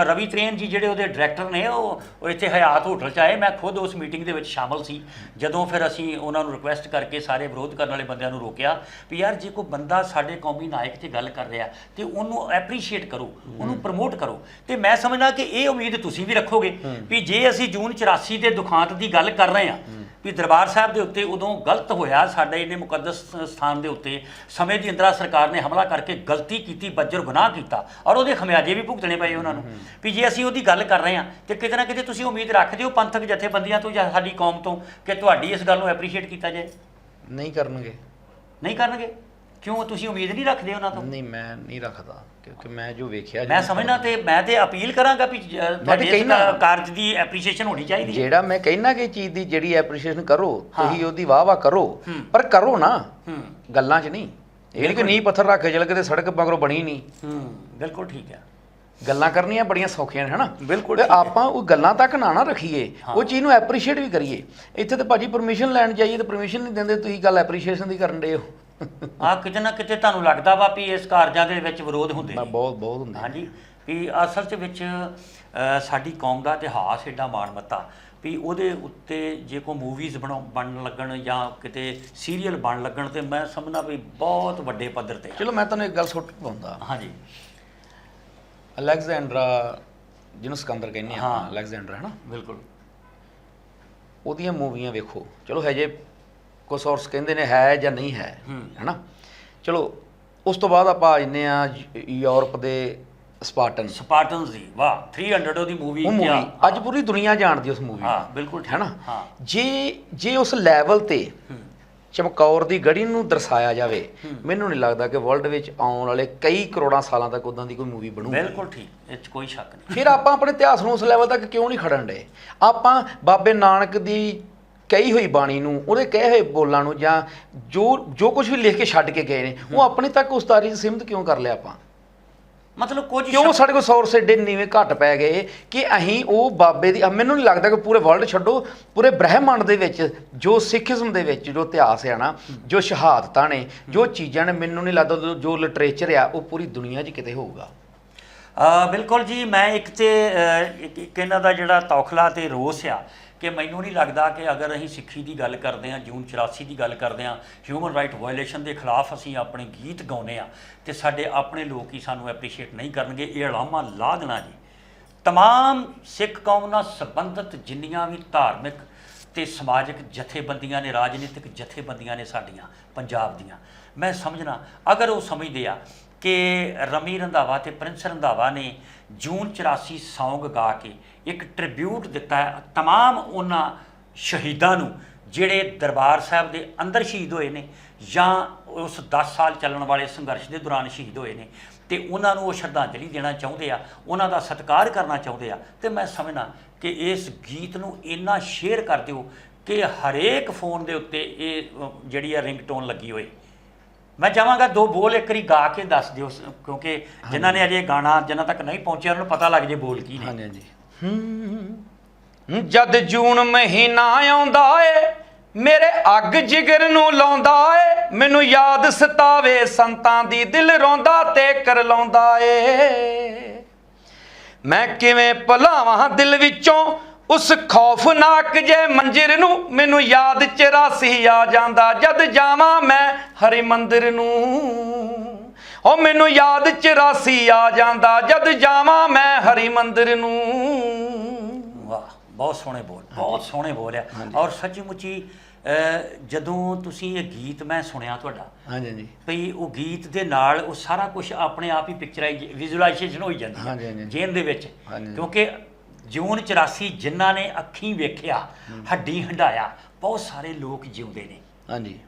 ਰਵੀ ਤ੍ਰੇਨ ਜੀ ਜਿਹੜੇ ਉਹਦੇ ਡਾਇਰੈਕਟਰ ਨੇ ਉਹ ਉਹ ਇੱਥੇ ਹਯਾਤ ਹੋਟਲ 'ਚ ਆਏ। ਮੈਂ ਖੁਦ ਉਸ ਮੀਟਿੰਗ ਦੇ ਵਿੱਚ ਸ਼ਾਮਲ ਸੀ। ਜਦੋਂ ਫਿਰ ਅਸੀਂ ਉਹਨਾਂ ਨੂੰ ਰਿਕੁਐਸਟ ਕਰਕੇ ਸਾਰੇ ਵਿਰੋਧ ਕਰਨ ਵਾਲੇ ਬੰਦਿਆਂ ਨੂੰ ਰੋਕਿਆ ਵੀ ਯਾਰ ਜੇ ਕੋਈ ਬੰਦਾ ਸਾਡੇ ਕੌਮੀ ਨਾਇਕ 'ਤੇ ਗੱਲ ਕਰ ਰਿਹਾ ਤੇ ਉਹਨੂੰ ਐਪਰੀਸ਼ੀਏਟ ਕਰੋ ਉਹਨੂੰ ਪ੍ਰਮੋਟ ਕਰੋ। ਤੇ ਮੈਂ ਸਮਝਦਾ ਕਿ ਇਹ ਉਮੀਦ ਤੁਸੀਂ ਵੀ ਰੱਖੋਗੇ ਵੀ ਜੇ ਅਸੀਂ ਜੂਨ 84 ਦੇ ਦੁਖਾਂਤ ਦੀ ਗੱਲ ਕਰ ਰਹੇ ਹਾਂ। ਵੀ ਦਰਬਾਰ ਸਾਹਿਬ ਦੇ ਉੱਤੇ ਉਦੋਂ ਗਲਤ ਹੋਇਆ ਸਾਡੇ ਇਹਨੇ ਮੁਕੱਦਸ ਸਥਾਨ ਦੇ ਉੱਤੇ। ਸਮੇਂ ਦੀ ਇੰਦਰਾ ਸਰਕਾਰ ਨੇ ਹਮਲਾ ਕਰਕੇ ਗਲਤੀ ਕੀਤੀ ਬੱਜਰ ਗੁਨਾਹ ਕੀਤਾ। ਔਰ ਉਹਦੇ ਖਮਿਆਜੇ ਵੀ ਭੁਗਤਣੇ ਪਏ ਉਹਨਾਂ ਨੂੰ। ਵੀ ਜੇ ਅਸੀਂ ਉਹਦੀ ਗੱਲ ਕਰ ਰਹੇ ਹਾਂ ਤੇ ਕਿਤੇ ਨਾ ਕਿਤੇ ਤੁਸੀਂ ਉਮੀਦ ਰੱਖਦੇ ਹੋ ਪੰਥਕ ਜਥੇਬੰਦੀਆਂ ਤੋਂ ਜਾਂ ਸਾਡੀ ਕੌਮ ਤੋਂ ਕਿ ਤੁਹਾਡੀ ਇਸ ਗੱਲ ਨੂੰ ਐਪਰੀਸ਼ੀਏਟ ਕੀਤਾ ਜਾਏ? ਨਹੀਂ ਕਰਨਗੇ। ਨਹੀਂ ਕਰਨਗੇ? ਕਿਉਂ ਤੁਸੀਂ ਉਮੀਦ ਨਹੀਂ ਰੱਖਦੇ ਉਹਨਾਂ ਤੋਂ? ਨਹੀਂ ਮੈਂ ਨਹੀਂ ਰੱਖਦਾ ਕਿਉਂਕਿ ਮੈਂ ਜੋ ਵੇਖਿਆ ਮੈਂ ਸਮਝਣਾ ਤੇ ਮੈਂ ਤੇ ਅਪੀਲ ਕਰਾਂਗਾ ਵੀ ਜ- ਤੁਹਾਡੇ ਇਸ ਕਾਰਜ ਦੀ ਐਪਰੀਸ਼ੀਏਸ਼ਨ ਹੋਣੀ ਚਾਹੀਦੀ ਹੈ। ਜਿਹੜਾ ਮੈਂ ਕਹਿਣਾ ਕਿ ਚੀਜ਼ ਦੀ ਜਿਹੜੀ ਐਪਰੀਸ਼ੀਏਸ਼ਨ ਕਰੋ। ਤੁਸੀਂ ਉਹਦੀ ਵਾਹ ਵਾਹ ਕਰੋ ਹੂੰ। ਪਰ ਕਰੋ ਨਾ। ਹੂੰ। ਗੱਲਾਂ 'ਚ ਨਹੀਂ। ਇਹ ਨਹੀਂ ਕਿ ਨੀਂਹ ਪੱਥਰ ਰੱਖ ਕੇ ਚਲ ਤੇ ਸੜਕ ਮਗਰੋਂ ਬਣੀ ਨਹੀਂ। ਹੂੰ ਬਿਲਕੁਲ ਠੀਕ ਹੈ। ਗੱਲਾਂ ਕਰਨੀਆਂ ਬੜੀਆਂ ਸੌਖੀਆਂ ਨੇ ਹਨਾ? ਬਿਲਕੁਲ ਤੇ ਠੀਕ ਹੈ। ਆਪਾਂ ਉਹ ਗੱਲਾਂ ਤੱਕ ਨਾ ਨਾ ਰੱਖੀਏ। ਉਹ ਚੀਜ਼ ਨੂੰ ਐਪਰੀਸ਼ੀਏਟ ਵੀ ਕਰੀਏ। ਇੱਥੇ ਤੇ ਭਾਜੀ ਪਰਮਿਸ਼ਨ ਲੈਣ ਜਾਈਏ ਤੇ ਪਰਮਿਸ਼ਨ ਨਹੀਂ ਦਿੰਦੇ ਤੁਸੀਂ ਗੱਲ ਐਪਰੀਸ਼ੀਏਸ਼ਨ ਦੀ ਕਰਨ ਦੇ ਹੋ। ਆ ਕਿਤੇ ਨਾ ਕਿਤੇ ਤੁਹਾਨੂੰ ਲੱਗਦਾ ਵਾ ਵੀ ਇਸ ਕਾਰਜਾਂ ਦੇ ਵਿੱਚ ਵਿਰੋਧ ਹੁੰਦੇ ਨੇ। ਬਹੁਤ ਬਹੁਤ ਹੁੰਦੇ ਹਾਂਜੀ ਵੀ ਅਸਲ 'ਚ ਵਿੱਚ ਅ, ਸਾਡੀ ਕੌਮ ਦਾ ਇਤਿਹਾਸ ਏਡਾ ਮਾਣਮੱਤਾ ਵੀ ਉਹਦੇ ਉੱਤੇ ਜੇ ਕੋਈ ਮੂਵੀਜ਼ ਬਣਾਉ ਬਣਨ ਲੱਗਣ ਜਾਂ ਕਿਤੇ ਸੀਰੀਅਲ ਬਣ ਲੱਗਣ ਤੇ ਮੈਂ ਸਮਝਦਾ ਵੀ ਬਹੁਤ ਵੱਡੇ ਪੱਧਰ ਤੇ ਆ। ਚਲੋ ਮੈਂ ਤੁਹਾਨੂੰ ਇੱਕ ਗੱਲ ਸੁੱਟ ਪਾਉਂਦਾ ਹਾਂਜੀ। ਅਲੈਗਜ਼ੈਂਡਰਾ ਜਿਹਨੂੰ ਸਿਕੰਦਰ ਕਹਿੰਦੇ ਆ ਹਾਂ। ਅਲੈਗਜ਼ੈਂਡਰ ਹੈ ਨਾ ਬਿਲਕੁਲ। ਉਹਦੀਆਂ ਮੂਵੀਆਂ ਵੇਖੋ। ਚਲੋ ਹਜੇ ਕੋਈ ਸੋਰਸ ਕਹਿੰਦੇ ਨੇ ਹੈ ਜਾਂ ਨਹੀਂ ਹੈ। ਹੈਨਾ? ਚਲੋ ਉਸ ਤੋਂ ਬਾਅਦ ਆਪਾਂ ਆ ਜਾਂਦੇ ਆ ਯੂਰਪ ਦੇ ਸਪਾਰਟਨ। ਸਪਾਰਟਨਸ ਦੀ ਵਾਹ 300 ਉਹਦੀ ਮੂਵੀ ਮੂਵੀ ਅੱਜ ਪੂਰੀ ਦੁਨੀਆ ਜਾਣਦੀ ਉਸ ਮੂਵੀ ਹਾਂ ਬਿਲਕੁਲ ਠੀਕ। ਹੈ ਨਾ ਹਾਂ। ਜੇ ਜੇ ਉਸ ਲੈਵਲ ਤੇ ਚਮਕੌਰ ਦੀ ਗੜੀ ਨੂੰ ਦਰਸਾਇਆ ਜਾਵੇ ਮੈਨੂੰ ਨਹੀਂ ਲੱਗਦਾ ਕਿ ਵਰਲਡ ਵਿੱਚ ਆਉਣ ਵਾਲੇ ਕਈ ਕਰੋੜਾਂ ਸਾਲਾਂ ਤੱਕ ਉਦਾਂ ਦੀ ਕੋਈ ਮੂਵੀ ਬਣੂਗੀ। ਬਿਲਕੁਲ ਠੀਕ ਇਹ 'ਚ ਕੋਈ ਸ਼ੱਕ ਨਹੀਂ। ਫਿਰ ਆਪਾਂ ਆਪਣੇ ਇਤਿਹਾਸ ਨੂੰ ਉਸ ਲੈਵਲ ਤੱਕ ਕਿਉਂ ਨਹੀਂ ਖੜਨ ਡਏ ਆਪਾਂ ਬਾਬੇ ਨਾਨਕ ਦੀ ਕਹੀ ਹੋਈ ਬਾਣੀ ਨੂੰ ਉਹਦੇ ਕਹੇ ਹੋਏ ਬੋਲਾਂ ਨੂੰ ਜਾਂ ਜੋ ਜੋ ਕੁਝ ਵੀ ਲਿਖ ਕੇ ਛੱਡ ਕੇ ਗਏ ਨੇ ਉਹ ਆਪਣੇ ਤੱਕ ਉਸਤਾਰੀ 'ਚ ਸੀਮਿਤ ਕਿਉਂ ਕਰ ਲਿਆ ਆਪਾਂ? ਮਤਲਬ ਕੁਝ ਕਿਉਂ ਸਾਡੇ ਕੋਲ ਸੋਰਸ ਏਡੇ ਨੀਵੇਂ ਘੱਟ ਪੈ ਗਏ ਕਿ ਅਸੀਂ ਉਹ ਬਾਬੇ ਦੀ ਮੈਨੂੰ ਨਹੀਂ ਲੱਗਦਾ ਕਿ ਪੂਰੇ ਵਰਲਡ ਛੱਡੋ ਪੂਰੇ ਬ੍ਰਹਿਮੰਡ ਦੇ ਵਿੱਚ ਜੋ ਸਿੱਖੀਜ਼ਮ ਦੇ ਵਿੱਚ ਜੋ ਇਤਿਹਾਸ ਹੈ ਨਾ ਜੋ ਸ਼ਹਾਦਤਾਂ ਨੇ ਜੋ ਚੀਜ਼ਾਂ ਨੇ ਮੈਨੂੰ ਨਹੀਂ ਲੱਗਦਾ ਜੋ- ਲਿਟਰੇਚਰ ਆ ਉਹ ਪੂਰੀ ਦੁਨੀਆ 'ਚ ਕਿਤੇ ਹੋਊਗਾ। ਬਿਲਕੁਲ ਜੀ ਮੈਂ ਇੱਕ ਤੇ ਇੱਕ ਇਹਨਾਂ ਦਾ ਜਿਹੜਾ ਤੌਖਲਾ ਤੇ ਰੋਸ ਆ ਕਿ ਮੈਨੂੰ ਨਹੀਂ ਲੱਗਦਾ ਕਿ ਅਗਰ ਅਸੀਂ ਸਿੱਖੀ ਦੀ ਗੱਲ ਕਰਦੇ ਹਾਂ, ਜੂਨ 84 ਦੀ ਗੱਲ ਕਰਦੇ ਹਾਂ ਹਿਊਮਨ ਰਾਈਟ ਵਾਇਲੇਸ਼ਨ ਦੇ ਖਿਲਾਫ ਅਸੀਂ ਆਪਣੇ ਗੀਤ ਗਾਉਂਦੇ ਆ ਤੇ ਸਾਡੇ ਆਪਣੇ ਲੋਕ ਹੀ ਸਾਨੂੰ ਐਪਰੀਸ਼ੀਏਟ ਨਹੀਂ ਕਰਨਗੇ, ਇਹ ਅਲਾਮਾ ਲਾ ਦੇਣਾ ਜੀ। ਤਮਾਮ ਸਿੱਖ ਕੌਮ ਨਾਲ ਸੰਬੰਧਿਤ ਜਿੰਨੀਆਂ ਵੀ ਧਾਰਮਿਕ ਤੇ ਸਮਾਜਿਕ ਜਥੇਬੰਦੀਆਂ ਨੇ, ਰਾਜਨੀਤਿਕ ਜਥੇਬੰਦੀਆਂ ਨੇ ਸਾਡੀਆਂ, ਪੰਜਾਬ ਦੀਆਂ। ਮੈਂ ਸਮਝਣਾ ਅਗਰ ਉਹ ਸਮਝਦੇ ਆ ਕਿ ਰਮੀ ਰੰਧਾਵਾ ਤੇ ਪ੍ਰਿੰਸ ਰੰਧਾਵਾ ਨੇ ਜੂਨ 84 ਸੌਂਗ ਗਾ ਕੇ ਇੱਕ ਟ੍ਰਿਬਿਊਟ ਦਿੱਤਾ ਹੈ ਤਮਾਮ ਉਹਨਾਂ ਸ਼ਹੀਦਾਂ ਨੂੰ, ਜਿਹੜੇ ਦਰਬਾਰ ਸਾਹਿਬ ਦੇ ਅੰਦਰ ਸ਼ਹੀਦ ਹੋਏ ਨੇ ਜਾਂ ਉਸ 10 ਸਾਲ ਚੱਲਣ ਵਾਲੇ ਸੰਘਰਸ਼ ਦੇ ਦੌਰਾਨ ਸ਼ਹੀਦ ਹੋਏ ਨੇ ਤੇ ਉਹਨਾਂ ਨੂੰ ਉਹ ਸ਼ਰਧਾਂਜਲੀ ਦੇਣਾ ਚਾਹੁੰਦੇ ਆ, ਉਹਨਾਂ ਦਾ ਸਤਿਕਾਰ ਕਰਨਾ ਚਾਹੁੰਦੇ ਆ। ਤੇ ਮੈਂ ਸਮਝਣਾ ਕਿ ਇਸ ਗੀਤ ਨੂੰ ਇੰਨਾ ਸ਼ੇਅਰ ਕਰ ਦਿਓ ਕਿ ਹਰੇਕ ਫੋਨ ਦੇ ਉੱਤੇ ਇਹ ਜਿਹੜੀ ਆ ਰਿੰਗਟੋਨ ਲੱਗੀ ਹੋਏ। ਮੈਂ ਚਾਹਾਂਗਾ ਦੋ ਬੋਲ ਇੱਕ ਵਾਰੀ ਗਾ ਕੇ ਦੱਸ ਦਿਓ ਸ- ਕਿਉਂਕਿ ਜਿਨ੍ਹਾਂ ਨੇ ਅਜੇ ਗਾਣਾ ਜਿਨ੍ਹਾਂ ਤੱਕ ਨਹੀਂ ਪਹੁੰਚਿਆ ਉਹਨਾਂ ਨੂੰ ਪਤਾ ਲੱਗ ਜੇ ਬੋਲ ਕੀ ਨੇ। ਹਾਂਜੀ ਹਾਂਜੀ। ਹੂੰ। ਜਦ ਜੂਨ ਮਹੀਨਾ ਆਉਂਦਾ ਏ ਮੇਰੇ ਅੱਗ ਜਿਗਰ ਨੂੰ ਲਾਉਂਦਾ ਏ ਮੈਨੂੰ ਯਾਦ ਸਤਾਵੇ ਸੰਤਾਂ ਦੀ ਦਿਲ ਰੋਂਦਾ ਤੇ ਕਰ ਲਾਉਂਦਾ ਏ। ਮੈਂ ਕਿਵੇਂ ਭੁਲਾਵਾਂ ਦਿਲ ਵਿੱਚੋਂ ਉਸ ਖੌਫਨਾਕ ਜੇ ਮੰਜ਼ਰ ਨੂੰ ਮੈਨੂੰ ਯਾਦ 84 ਆ ਜਾਂਦਾ। ਜਦ ਜਾਵਾਂ ਮੈਂ ਹਰੀ ਮੰਦਰ ਨੂੰ ਓ ਮੈਨੂੰ ਯਾਦ 84 ਆ ਜਾਂਦਾ। ਜਦ ਜਾਵਾਂ ਮੈਂ ਹਰੀ ਮੰਦਰ ਨੂੰ। ਵਾਹ ਬਹੁਤ ਸੋਹਣੇ ਬੋਲ ਬਹੁਤ ਸੋਹਣੇ ਬੋਲ ਆ। ਔਰ ਸੱਚੀ ਮੁੱਚੀ ਜਦੋਂ ਤੁਸੀਂ ਇਹ ਗੀਤ ਮੈਂ ਸੁਣਿਆ ਤੁਹਾਡਾ ਹਾਂਜੀ ਹਾਂਜੀ। ਭਈ ਉਹ ਗੀਤ ਦੇ ਨਾਲ ਉਹ ਸਾਰਾ ਕੁਝ ਆਪਣੇ ਆਪ ਹੀ ਪਿਕਚਰਾਈਜ਼ ਵਿਜ਼ੂਅਲਾਈਜੇਸ਼ਨ ਹੋਈ ਜਾਂਦੀ ਹਾਂਜੀ, ਹਾਂਜੀ। ਜੇਨ ਦੇ ਵਿੱਚ। ਕਿਉਂਕਿ ਜੂਨ 84 ਜਿਨ੍ਹਾਂ ਨੇ ਅੱਖੀਂ ਵੇਖਿਆ ਹੱਡੀ ਹੰਡਾਇਆ ਬਹੁਤ ਸਾਰੇ ਲੋਕ ਜਿਉਂਦੇ ਨੇ। ਹਾਂਜੀ।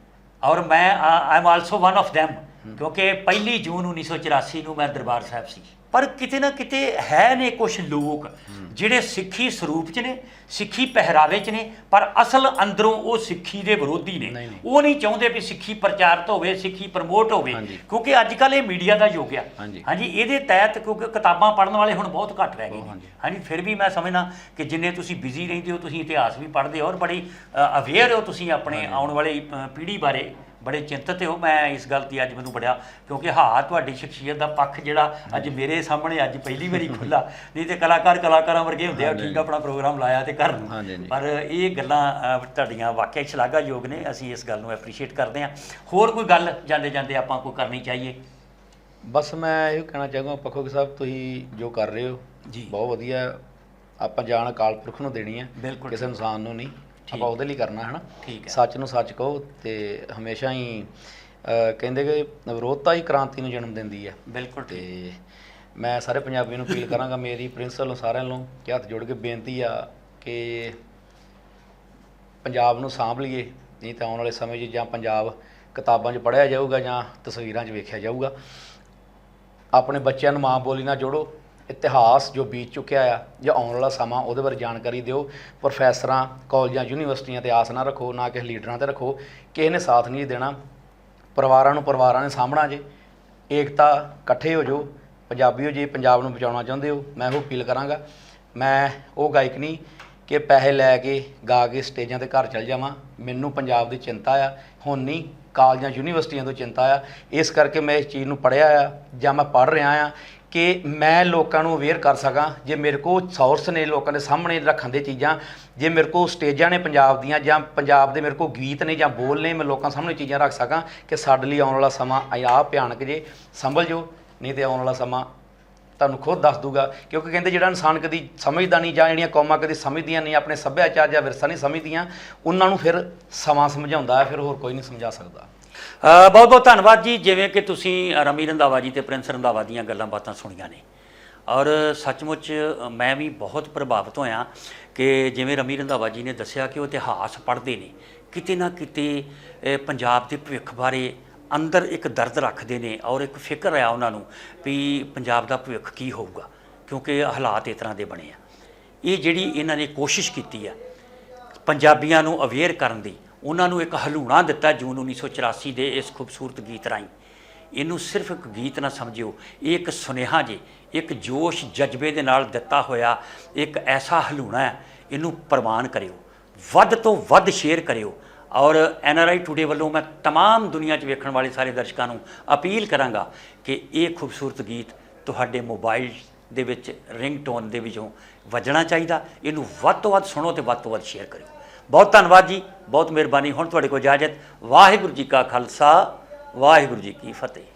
ਔਰ ਮੈਂ I am also one of them ਕਿਉਂਕਿ ਪਹਿਲੀ ਜੂਨ 1984 ਨੂੰ ਮੈਂ ਦਰਬਾਰ ਸਾਹਿਬ ਸੀ। ਪਰ ਕਿਤੇ ਨਾ ਕਿਤੇ ਹੈ ਨੇ ਕੁਝ ਲੋਕ ਜਿਹੜੇ ਸਿੱਖੀ ਸਰੂਪ 'ਚ ਨੇ ਸਿੱਖੀ ਪਹਿਰਾਵੇ 'ਚ ਨੇ ਪਰ ਅਸਲ ਅੰਦਰੋਂ ਉਹ ਸਿੱਖੀ ਦੇ ਵਿਰੋਧੀ ਨੇ। ਉਹ ਨਹੀਂ ਚਾਹੁੰਦੇ ਵੀ ਸਿੱਖੀ ਪ੍ਰਚਾਰਿਤ ਹੋਵੇ ਸਿੱਖੀ ਪ੍ਰਮੋਟ ਹੋਵੇ। ਕਿਉਂਕਿ ਅੱਜ ਕੱਲ ਇਹ ਮੀਡੀਆ ਦਾ ਯੁੱਗ ਆ ਹਾਂਜੀ। ਇਹਦੇ ਤਹਿਤ ਕਿਉਂਕਿ ਕਿਤਾਬਾਂ ਪੜ੍ਹਨ ਵਾਲੇ ਹੁਣ ਬਹੁਤ ਘੱਟ ਰਹਿ ਗਏ ਹਾਂਜੀ। ਫਿਰ ਵੀ ਮੈਂ ਸਮਝਦਾ ਕਿ ਜਿੰਨੇ ਤੁਸੀਂ ਬਿਜ਼ੀ ਰਹਿੰਦੇ ਹੋ ਤੁਸੀਂ ਇਤਿਹਾਸ ਵੀ ਪੜ੍ਹਦੇ ਹੋ ਔਰ ਬੜੀ ਅਵੇਅਰ ਹੋ ਤੁਸੀਂ ਆਪਣੇ ਆਉਣ ਵਾਲੀ ਪੀੜ੍ਹੀ ਬਾਰੇ ਬੜੇ ਚਿੰਤਤ ਹੋ ਮੈਂ ਇਸ ਗੱਲ ਦੀ ਅੱਜ ਮੈਨੂੰ ਬੜਿਆ ਕਿਉਂਕਿ ਹਾਂ ਤੁਹਾਡੀ ਸ਼ਖਸੀਅਤ ਦਾ ਪੱਖ ਜਿਹੜਾ ਅੱਜ ਮੇਰੇ ਸਾਹਮਣੇ ਅੱਜ ਪਹਿਲੀ ਵਾਰੀ ਖੁੱਲਾ ਨਹੀਂ ਤੇ ਕਲਾਕਾਰ ਕਲਾਕਾਰਾਂ ਵਰਗੇ ਹੁੰਦੇ ਆ ਠੀਕ ਆਪਣਾ ਪ੍ਰੋਗਰਾਮ ਲਾਇਆ ਤੇ ਘਰ ਨੂੰ ਹਾਂਜੀ, ਹਾਂਜੀ। ਪਰ ਇਹ ਗੱਲਾਂ ਤੁਹਾਡੀਆਂ ਵਾਕਿਆ ਸ਼ਲਾਘਾਯੋਗ ਨੇ ਅਸੀਂ ਇਸ ਗੱਲ ਨੂੰ ਐਪਰੀਸ਼ੀਏਟ ਕਰਦੇ ਹਾਂ ਹੋਰ ਕੋਈ ਗੱਲ ਜਾਂਦੇ ਜਾਂਦੇ ਆਪਾਂ ਕੋਈ ਕਰਨੀ ਚਾਹੀਏ ਬਸ ਮੈਂ ਇਹ ਕਹਿਣਾ ਚਾਹਾਂਗਾ ਪੱਖੋਕ ਸਾਹਿਬ ਤੁਸੀਂ ਜੋ ਕਰ ਰਹੇ ਹੋ ਜੀ। ਬਹੁਤ ਵਧੀਆ। ਆਪਾਂ ਜਾਣ ਅਕਾਲ ਪੁਰਖ ਨੂੰ ਦੇਣੀ ਹੈ। ਕਿਸੇ ਇਨਸਾਨ ਨੂੰ ਨਹੀਂ। ਆਪਾਂ ਉਹਦੇ ਲਈ ਕਰਨਾ ਹੈ। ਨਾ। ਸੱਚ ਨੂੰ ਸੱਚ ਕਹੋ ਤੇ ਹਮੇਸ਼ਾ ਹੀ ਕਹਿੰਦੇ ਕਿ ਵਿਰੋਧਤਾ ਹੀ ਕ੍ਰਾਂਤੀ ਨੂੰ ਜਨਮ ਦਿੰਦੀ ਹੈ। ਬਿਲਕੁਲ ਤੇ ਮੈਂ ਸਾਰੇ ਪੰਜਾਬੀਆਂ ਨੂੰ ਅਪੀਲ ਕਰਾਂਗਾ ਮੇਰੀ ਪ੍ਰਿੰਸ ਵੱਲੋਂ ਸਾਰਿਆਂ ਨੂੰ ਕਿ ਹੱਥ ਜੋੜ ਕੇ ਬੇਨਤੀ ਆ ਕਿ ਪੰਜਾਬ ਨੂੰ ਸਾਂਭ ਲਈਏ ਨਹੀਂ ਤਾਂ ਆਉਣ ਵਾਲੇ ਸਮੇਂ 'ਚ ਜਾਂ ਪੰਜਾਬ ਕਿਤਾਬਾਂ 'ਚ ਪੜ੍ਹਿਆ ਜਾਊਗਾ ਜਾਂ ਤਸਵੀਰਾਂ 'ਚ ਵੇਖਿਆ ਜਾਊਗਾ। ਆਪਣੇ ਬੱਚਿਆਂ ਨੂੰ ਮਾਂ ਬੋਲੀ ਨਾਲ ਜੋੜੋ ਇਤਿਹਾਸ ਜੋ ਬੀਤ ਚੁੱਕਿਆ ਆ ਜਾਂ ਆਉਣ ਵਾਲਾ ਸਮਾਂ, ਉਹਦੇ ਬਾਰੇ ਜਾਣਕਾਰੀ ਦਿਓ। ਪ੍ਰੋਫੈਸਰਾਂ, ਕਾਲਜਾਂ, ਯੂਨੀਵਰਸਿਟੀਆਂ ਤੇ ਆਸ ਨਾ ਰੱਖੋ, ਨਾ ਕਿਸੇ ਲੀਡਰਾਂ ਤੇ ਰੱਖੋ। ਕਿਸੇ ਨੇ ਸਾਥ ਨਹੀਂ ਦੇਣਾ। ਪਰਿਵਾਰਾਂ ਨੂੰ ਪਰਿਵਾਰਾਂ ਨੇ ਸਾਂਭਣਾ ਜੇ। ਏਕਤਾ ਇਕੱਠੇ ਹੋ ਜਾਓ। ਪੰਜਾਬੀਓ ਜੇ, ਪੰਜਾਬ ਨੂੰ ਬਚਾਉਣਾ ਚਾਹੁੰਦੇ ਹੋ। ਮੈਂ ਉਹ ਅਪੀਲ ਕਰਾਂਗਾ। ਮੈਂ ਉਹ ਗਾਇਕ ਨਹੀਂ ਕਿ ਪੈਸੇ ਲੈ ਕੇ ਗਾ ਕੇ ਸਟੇਜਾਂ ਤੇ ਘਰ ਚਲ ਜਾਵਾਂ। ਮੈਨੂੰ ਪੰਜਾਬ ਦੀ ਚਿੰਤਾ ਆ। ਹੁਣ ਨਹੀਂ, ਕਾਲਜਾਂ, ਯੂਨੀਵਰਸਿਟੀਆਂ ਤੋਂ ਚਿੰਤਾ ਆ। ਇਸ ਕਰਕੇ ਮੈਂ ਇਸ ਚੀਜ਼ ਨੂੰ ਪੜ੍ਹਿਆ ਆ। ਜਾਂ ਮੈਂ ਪੜ੍ਹ ਰਿਹਾ ਆ ਕਿ ਮੈਂ ਲੋਕਾਂ ਨੂੰ ਅਵੇਅਰ ਕਰ ਸਕਾਂ, ਜੇ ਮੇਰੇ ਕੋਲ ਸੋਰਸ ਨੇ ਲੋਕਾਂ ਦੇ ਸਾਹਮਣੇ ਰੱਖਣ ਦੇ ਚੀਜ਼ਾਂ, ਜੇ ਮੇਰੇ ਕੋਲ ਸਟੇਜਾਂ ਨੇ ਪੰਜਾਬ ਦੀਆਂ ਜਾਂ ਪੰਜਾਬ ਦੇ ਮੇਰੇ ਕੋਲ ਗੀਤ ਨੇ ਜਾਂ ਬੋਲ ਨੇ, ਮੈਂ ਲੋਕਾਂ ਸਾਹਮਣੇ ਚੀਜ਼ਾਂ ਰੱਖ ਸਕਾਂ ਕਿ ਸਾਡੇ ਲਈ ਆਉਣ ਵਾਲਾ ਸਮਾਂ ਆ ਭਿਆਨਕ ਜੇ, ਸੰਭਲ ਜੋ ਨਹੀਂ ਤੇ ਆਉਣ ਵਾਲਾ ਸਮਾਂ ਤੁਹਾਨੂੰ ਖੁਦ ਦੱਸ ਦੂਗਾ। ਕਿਉਂਕਿ ਕਹਿੰਦੇ ਜਿਹੜਾ ਇਨਸਾਨ ਕਦੀ ਸਮਝਦਾ ਨਹੀਂ ਜਾਂ ਜਿਹੜੀਆਂ ਕੌਮਾਂ ਕਦੀ ਸਮਝਦੀਆਂ ਨਹੀਂ, ਆਪਣੇ ਸੱਭਿਆਚਾਰ ਜਾਂ ਵਿਰਸਾ ਨਹੀਂ ਸਮਝਦੀਆਂ, ਉਹਨਾਂ ਨੂੰ ਫਿਰ ਸਮਾਂ ਸਮਝਾਉਂਦਾ ਹੈ, ਫਿਰ ਹੋਰ ਕੋਈ ਨਹੀਂ ਸਮਝਾ ਸਕਦਾ। ਬਹੁਤ ਬਹੁਤ ਧੰਨਵਾਦ ਜੀ, ਜਿਵੇਂ ਕਿ ਤੁਸੀਂ ਰਮੀ ਰੰਧਾਵਾ ਜੀ ਤੇ ਪ੍ਰਿੰਸ ਰੰਧਾਵਾ ਦੀਆਂ ਗੱਲਾਂ ਬਾਤਾਂ ਸੁਣੀਆਂ ਨੇ। ਔਰ ਸੱਚਮੁੱਚ ਮੈਂ ਵੀ ਬਹੁਤ ਪ੍ਰਭਾਵਿਤ ਹੋਇਆ ਕਿ ਜਿਵੇਂ ਰਮੀ ਰੰਧਾਵਾ ਜੀ ਨੇ ਦੱਸਿਆ ਕਿ ਉਹ ਇਤਿਹਾਸ ਪੜ੍ਹਦੇ ਨੇ, ਕਿਤੇ ਨਾ ਕਿਤੇ ਪੰਜਾਬ ਦੇ ਭਵਿੱਖ ਬਾਰੇ ਅੰਦਰ ਇੱਕ ਦਰਦ ਰੱਖਦੇ ਨੇ ਔਰ ਇੱਕ ਫਿਕਰ ਆ ਉਹਨਾਂ ਨੂੰ ਵੀ ਪੰਜਾਬ ਦਾ ਭਵਿੱਖ ਕੀ ਹੋਊਗਾ, ਕਿਉਂਕਿ ਹਾਲਾਤ ਇਸ ਤਰ੍ਹਾਂ ਦੇ ਬਣੇ ਆ। ਇਹ ਜਿਹੜੀ ਇਹਨਾਂ ਨੇ ਕੋਸ਼ਿਸ਼ ਕੀਤੀ ਆ, ਪੰਜਾਬੀਆਂ ਨੂੰ ਅਵੇਅਰ ਕਰਨ ਦੀ ਉਹਨਾਂ ਨੂੰ ਇੱਕ ਹਲੂਣਾ ਦਿੱਤਾ ਜੂਨ 1984 ਦੇ ਇਸ ਖੂਬਸੂਰਤ ਗੀਤ ਰਾਹੀਂ ਇਹਨੂੰ ਸਿਰਫ ਇੱਕ ਗੀਤ ਨਾ ਸਮਝਿਓ ਇਹ ਇੱਕ ਸੁਨੇਹਾ ਜੇ ਇੱਕ ਜੋਸ਼ ਜਜ਼ਬੇ ਦੇ ਨਾਲ ਦਿੱਤਾ ਹੋਇਆ ਇੱਕ ਐਸਾ ਹਲੂਣਾ ਹੈ ਇਹਨੂੰ ਪ੍ਰਵਾਨ ਕਰਿਓ ਵੱਧ ਤੋਂ ਵੱਧ ਸ਼ੇਅਰ ਕਰਿਓ ਔਰ ਐਨਆਰਆਈ ਟੂਡੇ ਵੱਲੋਂ ਮੈਂ तमाम ਦੁਨੀਆ 'ਚ ਵੇਖਣ ਵਾਲੇ ਸਾਰੇ ਦਰਸ਼ਕਾਂ ਨੂੰ ਅਪੀਲ ਕਰਾਂਗਾ ਕਿ ਇਹ ਖੂਬਸੂਰਤ ਗੀਤ ਤੁਹਾਡੇ ਮੋਬਾਈਲ ਦੇ ਵਿੱਚ ਰਿੰਗਟੋਨ ਦੇ ਵਿੱਚੋਂ ਵੱਜਣਾ ਚਾਹੀਦਾ ਇਹਨੂੰ ਵੱਧ ਤੋਂ ਵੱਧ ਸੁਣੋ ਤੇ ਵੱਧ ਤੋਂ ਵੱਧ ਸ਼ੇਅਰ ਕਰਿਓ ਬਹੁਤ ਧੰਨਵਾਦ ਜੀ, ਬਹੁਤ ਮਿਹਰਬਾਨੀ। ਹੁਣ ਤੁਹਾਡੇ ਕੋਲ ਇਜਾਜ਼ਤ। ਵਾਹਿਗੁਰੂ ਜੀ ਕਾ ਖਾਲਸਾ, ਵਾਹਿਗੁਰੂ ਜੀ ਕੀ ਫਤਿਹ।